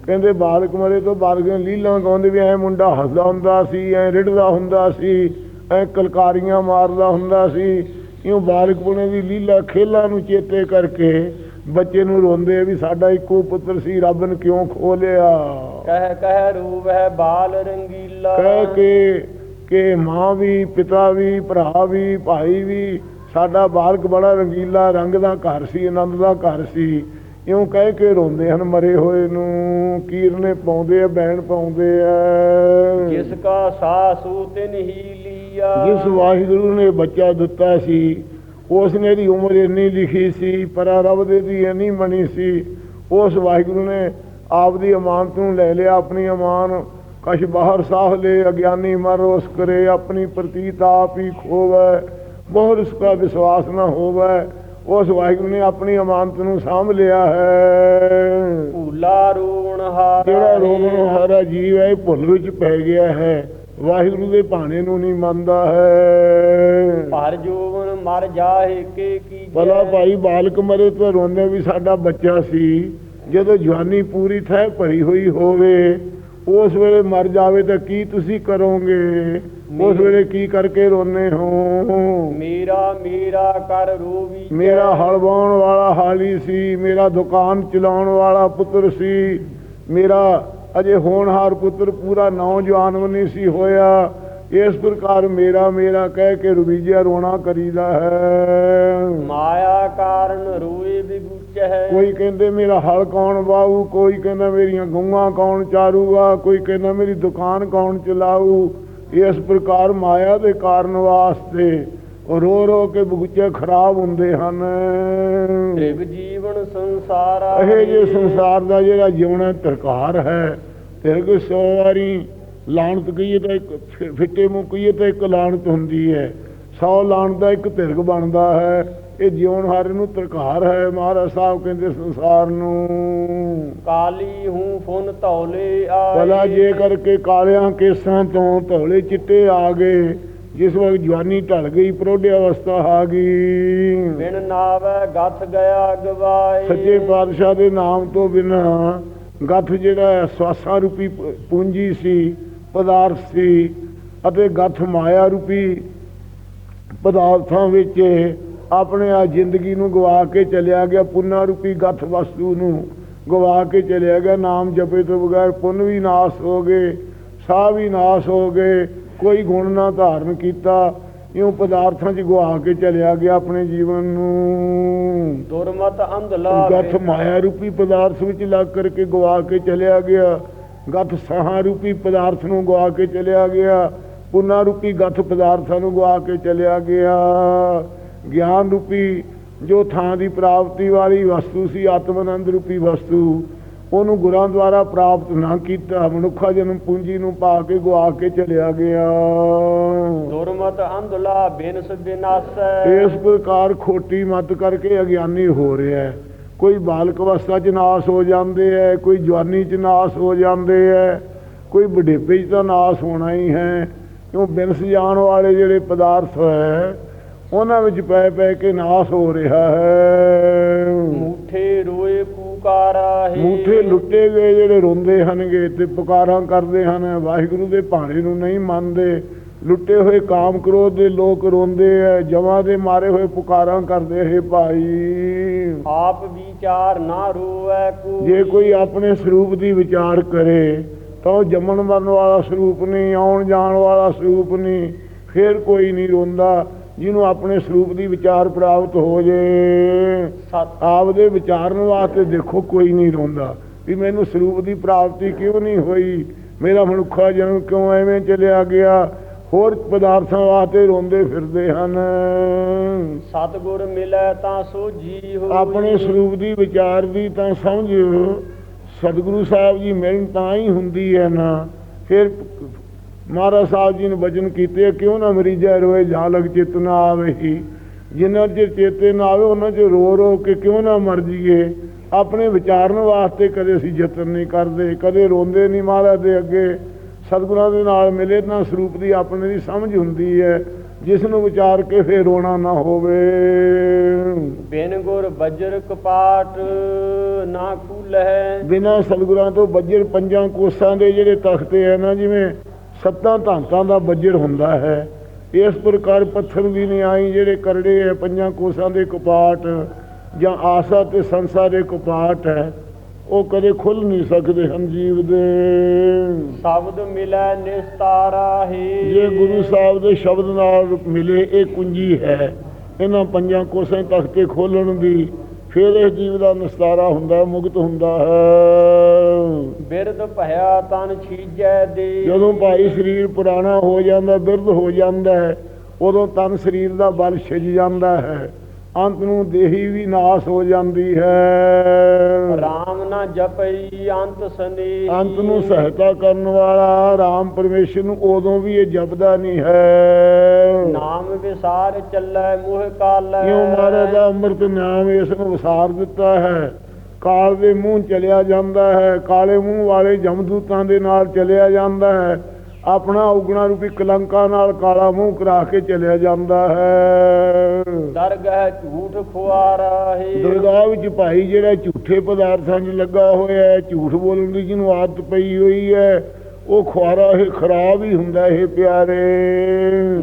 ਕਹਿੰਦੇ ਬਾਲਕ ਮਰੇ ਤੋਂ ਬਾਲਕ ਦੀਆਂ ਲੀਲਾਂ ਗਾਉਂਦੇ ਵੀ ਐ ਮੁੰਡਾ ਹੱਸਦਾ ਹੁੰਦਾ ਸੀ ਐ ਰਿੜਦਾ ਹੁੰਦਾ ਸੀ ਐ ਕਲਕਾਰੀਆਂ ਮਾਰਦਾ ਹੁੰਦਾ ਸੀ। ਇਉਂ ਬਾਲਕ ਪੁਣੇ ਦੀ ਲੀਲਾ ਖੇਲਾਂ ਨੂੰ ਚੇਤੇ ਕਰਕੇ ਬੱਚੇ ਨੂੰ ਰੋਂਦੇ ਵੀ ਸਾਡਾ ਇੱਕੋ ਪੁੱਤਰ ਸੀ ਰੱਬ ਨੇ ਕਿਉਂ ਖੋ ਲਿਆ? ਕਹਿ ਕਹਿ ਰੂਪ ਹੈ ਬਾਲ ਰੰਗੀਲਾ। ਕਹਿ ਕੇ ਕਿ ਮਾਂ ਵੀ ਪਿਤਾ ਵੀ ਭਰਾ ਵੀ ਭਾਈ ਵੀ ਸਾਡਾ ਬਾਲਕ ਬੜਾ ਰੰਗੀਲਾ ਰੰਗ ਦਾ ਘਰ ਸੀ ਆਨੰਦ ਦਾ ਘਰ ਸੀ। ਇਉਂ ਕਹਿ ਕੇ ਰੋਂਦੇ ਹਨ ਮਰੇ ਹੋਏ ਨੂੰ ਕੀਰਨੇ ਪਾਉਂਦੇ ਆ ਬੈਣ ਪਾਉਂਦੇ ਆ। ਜਿਸ ਕਾ ਸਾਸੂ ਤਿਨ ਹੀ ਲੀਆ। ਜਿਸ ਵਾਹਿਗੁਰੂ ਨੇ ਬੱਚਾ ਦਿੱਤਾ ਸੀ ਉਸ ਨੇ ਦੀ ਉਮਰ ਇੰਨੀ ਲਿਖੀ ਸੀ ਪਰ ਰੱਬ ਦੇ ਦੀ ਇੰਨੀ ਬਣੀ ਸੀ ਉਸ ਵਾਹਿਗੁਰੂ ਨੇ ਆਪ ਦੀ ਅਮਾਨਤ ਨੂੰ ਲੈ ਲਿਆ ਆਪਣੀ ਅਮਾਨ ਕਛ ਬਾਹਰ ਸਾਹ ਲੈ ਅਗਿਆਨੀ ਮਰ ਉਸ ਕਰੇ ਆਪਣੀ ਪ੍ਰਤੀਤ ਆਪ ਹੀ ਖੋਵੈ। ਬਹੁਰ ਉਸ ਦਾ ਵਿਸ਼ਵਾਸ ਨਾ ਹੋਵੈ। ਉਸ ਵਾਹਿਗੁਰੂ ਨੇ ਆਪਣੀ ਅਮਾਨਤ ਨੂੰ ਸਾਂਭ ਲਿਆ ਹੈ। ਭੂਲਾ ਰੋਣ ਹਾਰਾ। ਜਿਹੜਾ ਰੋਗਣ ਹਾਰਾ ਜੀਵ ਹੈ ਭੁੱਲ ਵਿੱਚ ਪੈ ਗਿਆ ਹੈ। ਵਾਹਿਗੁਰੂ ਦੇ ਭਾਣੇ ਨੂੰ ਨਹੀਂ ਮੰਨਦਾ ਹੈ। ਪਰ ਜੋਵਨ ਮਰ ਜਾਏ ਕੇ ਕੀ ਭਲਾ ਭਾਈ ਬਾਲਕ ਮਰੇ ਤਾਂ ਰੋਂਦੇ ਵੀ ਸਾਡਾ ਬੱਚਾ ਸੀ। ਜਦੋਂ ਜਵਾਨੀ ਪੂਰੀ ਥੈ ਭਰੀ ਹੋਈ ਹੋਵੇ ਉਸ ਵੇਲੇ ਮਰ ਜਾਵੇ ਤਾਂ ਕੀ ਤੁਸੀਂ ਕਰੋਗੇ? ਉਸ ਵੇਲੇ ਕੀ ਕਰਕੇ ਰੋਨੇ ਹੋ? ਮੇਰਾ ਮੇਰਾ ਕਰ ਰੋਵੀ ਮੇਰਾ ਹਲ ਵਾਹੁਣ ਵਾਲਾ ਹਾਲੀ ਸੀ ਮੇਰਾ ਦੁਕਾਨ ਚਲਾਉਣ ਵਾਲਾ ਪੁੱਤਰ ਸੀ। ਮੇਰਾ ਅਜੇ ਹੋਣਹਾਰ ਪੁੱਤਰ ਪੂਰਾ ਨੌਜਵਾਨ ਵੀ ਨਹੀਂ ਸੀ ਹੋਇਆ। ਇਸ ਪ੍ਰਕਾਰ ਮੇਰਾ ਮੇਰਾ ਕਹਿ ਕੇ ਰੁਬੀਜਿਆ ਰੋਣਾ ਕਰੀਦਾ ਹੈ। ਮਾਇਆ ਕਾਰਨ ਰੋਏ ਬਿਗੁਚ ਹੈ ਕੋਈ ਕਹਿੰਦੇ ਮੇਰਾ ਹਲ ਕੌਣ ਵਾਹੂ ਕੋਈ ਕਹਿੰਦਾ ਮੇਰੀਆਂ ਗਊਆਂ ਕੌਣ ਚਾਰੂਗਾ ਕੋਈ ਕਹਿੰਦਾ ਮੇਰੀ ਦੁਕਾਨ ਕੌਣ ਚਲਾਊ। ਇਸ ਪ੍ਰਕਾਰ ਮਾਇਆ ਦੇ ਕਾਰਨ ਵਾਸਤੇ ਰੋ ਰੋ ਕੇ ਬਗੁੱਚੇ ਖਰਾਬ ਹੁੰਦੇ ਹਨ। ਤ੍ਰਿਗ ਜੀਵਨ ਸੰਸਾਰਾ ਇਹ ਜੇ ਸੰਸਾਰ ਦਾ ਜਿਹੜਾ ਜਿਉਣਾ ਤਰਕਾਰ ਹੈ ਤੇਰੇ ਕੋ ਸੌ ਵਾਰੀ ਲਾਣਤ ਕਹੀਏ ਤਾਂ ਇੱਕ ਫਿੱਟੇ ਮੂੰਹ ਕਹੀਏ ਤਾਂ ਇੱਕ ਲਾਣਤ ਹੁੰਦੀ ਹੈ। ਸੌ ਲਾਣਤ ਦਾ ਇੱਕ ਤਿਰਗ ਬਣਦਾ ਹੈ। ਇਹ ਜਿਉਣ ਹਾਰੇ ਨੂੰ ਤਰਕਾਰ ਹੈ। ਮਹਾਰਾਜ ਸਾਹਿਬ ਕਹਿੰਦੇ ਸੰਸਾਰ ਨੂੰ ਕਾਲੀ ਹੂੰ ਫੁਨ ਧੌਲੇ ਆਏ। ਭਲਾ ਜੇ ਕਰਕੇ ਕਾਲਿਆਂ ਕੇਸਾਂ ਤੋਂ ਧੌਲੇ ਚਿੱਟੇ ਆ ਗਏ ਜਿਸ ਵਕਤ ਜਵਾਨੀ ਢਲ ਗਈ ਪ੍ਰੋਢ ਅਵਸਥਾ ਆ ਗਈ। ਬਿਨ ਨਾਵੇ ਗਥ ਗਿਆ ਗਵਾਏ। ਸੱਚੇ ਪਾਤਸ਼ਾਹ ਦੇ ਨਾਮ ਤੋਂ ਬਿਨਾ ਗੱਥ ਜਿਹੜਾ ਸਵਾਸਾਂ ਰੂਪੀ ਪੂੰਜੀ ਸੀ ਪਦਾਰਥ ਸੀ ਅਤੇ ਗੱਥ ਮਾਇਆ ਰੂਪੀ ਪਦਾਰਥਾਂ ਵਿੱਚ ਆਪਣੇ ਆ ਜ਼ਿੰਦਗੀ ਨੂੰ ਗਵਾ ਕੇ ਚਲਿਆ ਗਿਆ ਪੁੰਨਾ ਰੂਪੀ ਗੱਥ ਵਸਤੂ ਨੂੰ ਗਵਾ ਕੇ ਚਲਿਆ ਗਿਆ। ਨਾਮ ਜਪੇ ਤੋਂ ਬਗੈਰ ਪੁੰਨ ਵੀ ਨਾਸ ਹੋ ਗਏ ਸਾਹ ਵੀ ਨਾਸ ਹੋ ਗਏ ਕੋਈ ਗੁਣ ਨਾ ਧਾਰਨ ਕੀਤਾ ਇਉਂ ਪਦਾਰਥਾਂ 'ਚ ਗਵਾ ਕੇ ਚਲਿਆ ਗਿਆ ਆਪਣੇ ਜੀਵਨ ਨੂੰ। ਦੁਰਮਤ ਅੰਧਲਾ ਗੱਠ ਮਾਇਆ ਰੂਪੀ ਪਦਾਰਥ ਵਿੱਚ ਲੱਗ ਕਰਕੇ ਗਵਾ ਕੇ ਚਲਿਆ ਗਿਆ। ਗੱਠ ਸਾਹਾਂ ਰੂਪੀ ਪਦਾਰਥ ਨੂੰ ਗਵਾ ਕੇ ਚਲਿਆ ਗਿਆ। ਪੁਨਾ ਰੂਪੀ ਗੱਠ ਪਦਾਰਥਾਂ ਨੂੰ ਗਵਾ ਕੇ ਚਲਿਆ ਗਿਆ। ਗਿਆਨ ਰੂਪੀ ਜੋ ਥਾਂ ਦੀ ਪ੍ਰਾਪਤੀ ਵਾਲੀ ਵਸਤੂ ਸੀ ਆਤਮਨੰਦ ਰੂਪੀ ਵਸਤੂ ਉਹਨੂੰ ਗੁਰਾਂ ਦੁਆਰਾ ਪ੍ਰਾਪਤ ਨਾ ਕੀਤਾ ਮਨੁੱਖਾ ਜਨਮ ਪੂੰਜੀ ਨੂੰ ਪਾ ਕੇ ਗਵਾ ਕੇ ਚਲਿਆ ਗਿਆ। ਦੁਰਮਤ ਅੰਧਲਾ ਬਿਨਸ ਬਿਨਾਸੈ। ਇਸ ਪ੍ਰਕਾਰ ਖੋਟੀ ਮਤ ਕਰਕੇ ਅਗਿਆਨੀ ਹੋ ਰਿਹਾ ਹੈ। ਕੋਈ ਬਾਲਕ ਅਵਸਥਾ 'ਚ ਨਾਸ ਹੋ ਜਾਂਦੇ ਹੈ ਕੋਈ ਜਵਾਨੀ 'ਚ ਨਾਸ ਹੋ ਜਾਂਦੇ ਹੈ ਕੋਈ ਬੁਢੇਪੇ 'ਚ ਤਾਂ ਨਾਸ ਹੋਣਾ ਹੀ ਹੈ। ਕਿਉਂ ਬਿਨਸ ਜਾਣ ਵਾਲੇ ਜਿਹੜੇ ਪਦਾਰਥ ਹੈ ਉਹਨਾਂ ਵਿੱਚ ਪੈ ਪੈ ਕੇ ਨਾਸ ਹੋ ਰਿਹਾ ਹੈ। ਮੂਠੇ ਰੋਏ ਕੂਕਾਰਾ ਹੈ। ਮੂਠੇ ਲੁੱਟੇ ਗਏ ਜਿਹੜੇ ਰੋਂਦੇ ਹਨਗੇ ਤੇ ਪੁਕਾਰਾਂ ਕਰਦੇ ਹਨ ਵਾਹਿਗੁਰੂ ਦੇ ਭਾਣੇ ਨੂੰ ਨਹੀਂ ਮੰਨਦੇ। ਲੁੱਟੇ ਹੋਏ ਕਾਮ ਕ੍ਰੋਧ ਦੇ ਲੋਕ ਰੋਂਦੇ ਐ ਜਵਾਂ ਦੇ ਮਾਰੇ ਹੋਏ ਪੁਕਾਰਾਂ ਕਰਦੇ ਹੈ ਭਾਈ। ਆਪ ਵਿਚਾਰ ਨਾ ਰੋਵੈ ਕੋ। ਜੇ ਕੋਈ ਆਪਣੇ ਸਰੂਪ ਦੀ ਵਿਚਾਰ ਕਰੇ ਤਾਂ ਉਹ ਜੰਮਣ ਮਰਨ ਵਾਲਾ ਸਰੂਪ ਨਹੀਂ ਆਉਣ ਜਾਣ ਵਾਲਾ ਸਰੂਪ ਨਹੀਂ ਫਿਰ ਕੋਈ ਨਹੀਂ ਰੋਂਦਾ ਜਿਹਨੂੰ ਆਪਣੇ ਸਰੂਪ ਦੀ ਵਿਚਾਰ ਪ੍ਰਾਪਤ ਹੋ ਜੇ। ਆਪਦੇ ਵਿਚਾਰਨ ਵਾਸਤੇ ਦੇਖੋ ਕੋਈ ਨਹੀਂ ਰੋਂਦਾ ਵੀ ਮੈਨੂੰ ਸਰੂਪ ਦੀ ਪ੍ਰਾਪਤੀ ਕਿਉਂ ਨਹੀਂ ਹੋਈ? ਮੇਰਾ ਮਨੁੱਖਾ ਜਨਮ ਕਿਉਂ ਐਵੇਂ ਚਲਿਆ ਗਿਆ? ਹੋਰ ਪਦਾਰਥਾਂ ਵਾਸਤੇ ਰੋਂਦੇ ਫਿਰਦੇ ਹਨ। ਸਤਗੁਰ ਮਿਲੈ ਤਾਂ ਸੋਜੀ ਹੋਈ। ਆਪਣੇ ਸਰੂਪ ਦੀ ਵਿਚਾਰ ਦੀ ਤਾਂ ਸਮਝ ਸਤਿਗੁਰੂ ਸਾਹਿਬ ਜੀ ਮਿਲਣ ਤਾਂ ਹੀ ਹੁੰਦੀ ਹੈ ਨਾ। ਫਿਰ ਮਹਾਰਾਜ ਸਾਹਿਬ ਜੀ ਨੇ ਵਚਨ ਕੀਤੇ ਕਿਉਂ ਨਾ ਮਰੀਜਾ ਰੋਏ ਜਾਲਕ ਚਿਤ ਨਾ ਆਵੇ ਹੀ। ਜਿੰਨਾ ਚਿਰ ਚੇਤੇ ਨਾ ਆਵੇ ਉਹਨਾਂ ਚ ਰੋ ਰੋ ਕੇ ਕਿਉਂ ਨਾ ਮਰ ਜੀਏ ਆਪਣੇ ਵਿਚਾਰਨ ਵਾਸਤੇ ਕਦੇ ਅਸੀਂ ਯਤਨ ਨਹੀਂ ਕਰਦੇ ਕਦੇ ਰੋਂਦੇ ਨਹੀਂ ਮਹਾਰਾਜ ਦੇ ਅੱਗੇ। ਸਤਿਗੁਰਾਂ ਦੇ ਨਾਲ ਮਿਲੇ ਤਾਂ ਸਰੂਪ ਦੀ ਆਪਣੇ ਦੀ ਸਮਝ ਹੁੰਦੀ ਹੈ। ਜਿਸ ਨੂੰ ਵਿਚਾਰ ਕੇ ਫੇਰ ਰੋਣਾ ਨਾ ਹੋਵੇ। ਬਿਨ ਗੁਰ ਬਜਰ ਕਪਾਟ ਨਾ ਕੁਲਹਿ। ਬਿਨਾਂ ਸਤਿਗੁਰਾਂ ਤੋਂ ਬੱਜਰ ਪੰਜਾਂ ਕੋਸਾਂ ਦੇ ਜਿਹੜੇ ਤਖਤੇ ਆ ਨਾ ਜਿਵੇਂ ਸੱਤਾਂ ਧਾਤਾਂ ਦਾ ਬੱਜਰ ਹੁੰਦਾ ਹੈ। ਇਸ ਪ੍ਰਕਾਰ ਪੱਥਰ ਵੀ ਨਹੀਂ ਆਈ ਜਿਹੜੇ ਕਰੜੇ ਹੈ ਪੰਜਾਂ ਕੋਸਾਂ ਦੇ ਕਪਾਟ ਜਾਂ ਆਸਾ ਤੇ ਸੰਸਾਰ ਦੇ ਕਪਾਟ ਹੈ। ਉਹ ਕਦੇ ਖੁੱਲ ਨਹੀਂ ਸਕਦੇ ਹਨ ਜੀਵ ਦੇ। ਸ਼ਬਦ ਮਿਲੈ ਨਿਸਤਾਰਾ ਹੈ। ਜੇ ਗੁਰੂ ਸਾਹਿਬ ਦੇ ਸ਼ਬਦ ਨਾਲ ਮਿਲੇ ਇਹ ਕੁੰਜੀ ਹੈ ਇਹਨਾਂ ਪੰਜਾਂ ਕੋਸਾਂ ਤਖਤੇ ਖੋਲਣ ਦੀ ਫਿਰ ਇਹ ਜੀਵ ਦਾ ਨਿਸਤਾਰਾ ਹੁੰਦਾ ਮੁਕਤ ਹੁੰਦਾ ਹੈ। ਬਿਰਧ ਭਇਆ ਤਨ ਛੀਜੈ ਦੇ। ਜਦੋਂ ਭਾਈ ਸਰੀਰ ਪੁਰਾਣਾ ਹੋ ਜਾਂਦਾ ਬਿਰਧ ਹੋ ਜਾਂਦਾ ਹੈ ਉਦੋਂ ਤਨ ਸਰੀਰ ਦਾ ਬਲ ਛਿਜ ਜਾਂਦਾ ਹੈ। ਅੰਤ ਨੂੰ ਦੇਹੀ ਵੀ ਨਾਸ ਹੋ ਜਾਂਦੀ ਹੈ। ਰਾਮ ਨਾ ਜਪਈ ਅੰਤ ਸਨੇ। ਅੰਤ ਨੂੰ ਸਹਾਇਤਾ ਕਰਨ ਵਾਲਾ ਰਾਮ ਪਰਮੇਸ਼ਰ ਨੂੰ ਉਦੋਂ ਵੀ ਇਹ ਜਪਦਾ ਨਹੀਂ ਹੈ। ਨਾਮ ਵਿਸਾਰ ਚੱਲੈ ਮੋਹ ਕਾਲੈ। ਕਿਉਂ ਮਹਾਰਾਜ ਦਾ ਅੰਮ੍ਰਿਤ ਨਾਮ ਇਸ ਨੂੰ ਵਿਸਾਰ ਦਿੱਤਾ ਹੈ। ਕਾਲ ਦੇ ਮੂੰਹ ਚਲਿਆ ਜਾਂਦਾ ਹੈ ਕਾਲੇ ਮੂੰਹ ਵਾਲੇ ਜਮਦੂਤਾਂ ਦੇ ਨਾਲ ਚਲਿਆ ਜਾਂਦਾ ਹੈ। ਆਪਣਾ ਉਗਣਾ ਰੂਪੀ ਕਲੰਕਾਂ ਨਾਲ ਕਾਲਾ ਮੂੰਹ ਕਰਾ ਕੇ ਚਲਿਆ ਜਾਂਦਾ ਹੈ। ਦਰਗਹ ਝੂਠ ਖੁਆਰਾ ਹੈ। ਦਰਗਾਹ ਵਿੱਚ ਭਾਈ ਜਿਹੜਾ ਝੂਠੇ ਪਦਾਰਥਾਂ 'ਚ ਲੱਗਾ ਹੋਇਆ ਹੈ ਝੂਠ ਬੋਲਣ ਦੀ ਜਿਹਨੂੰ ਆਦਤ ਪਈ ਹੋਈ ਹੈ ਉਹ ਖੁਆਰਾ ਇਹ ਖਰਾਬ ਹੀ ਹੁੰਦਾ ਇਹ ਪਿਆਰੇ।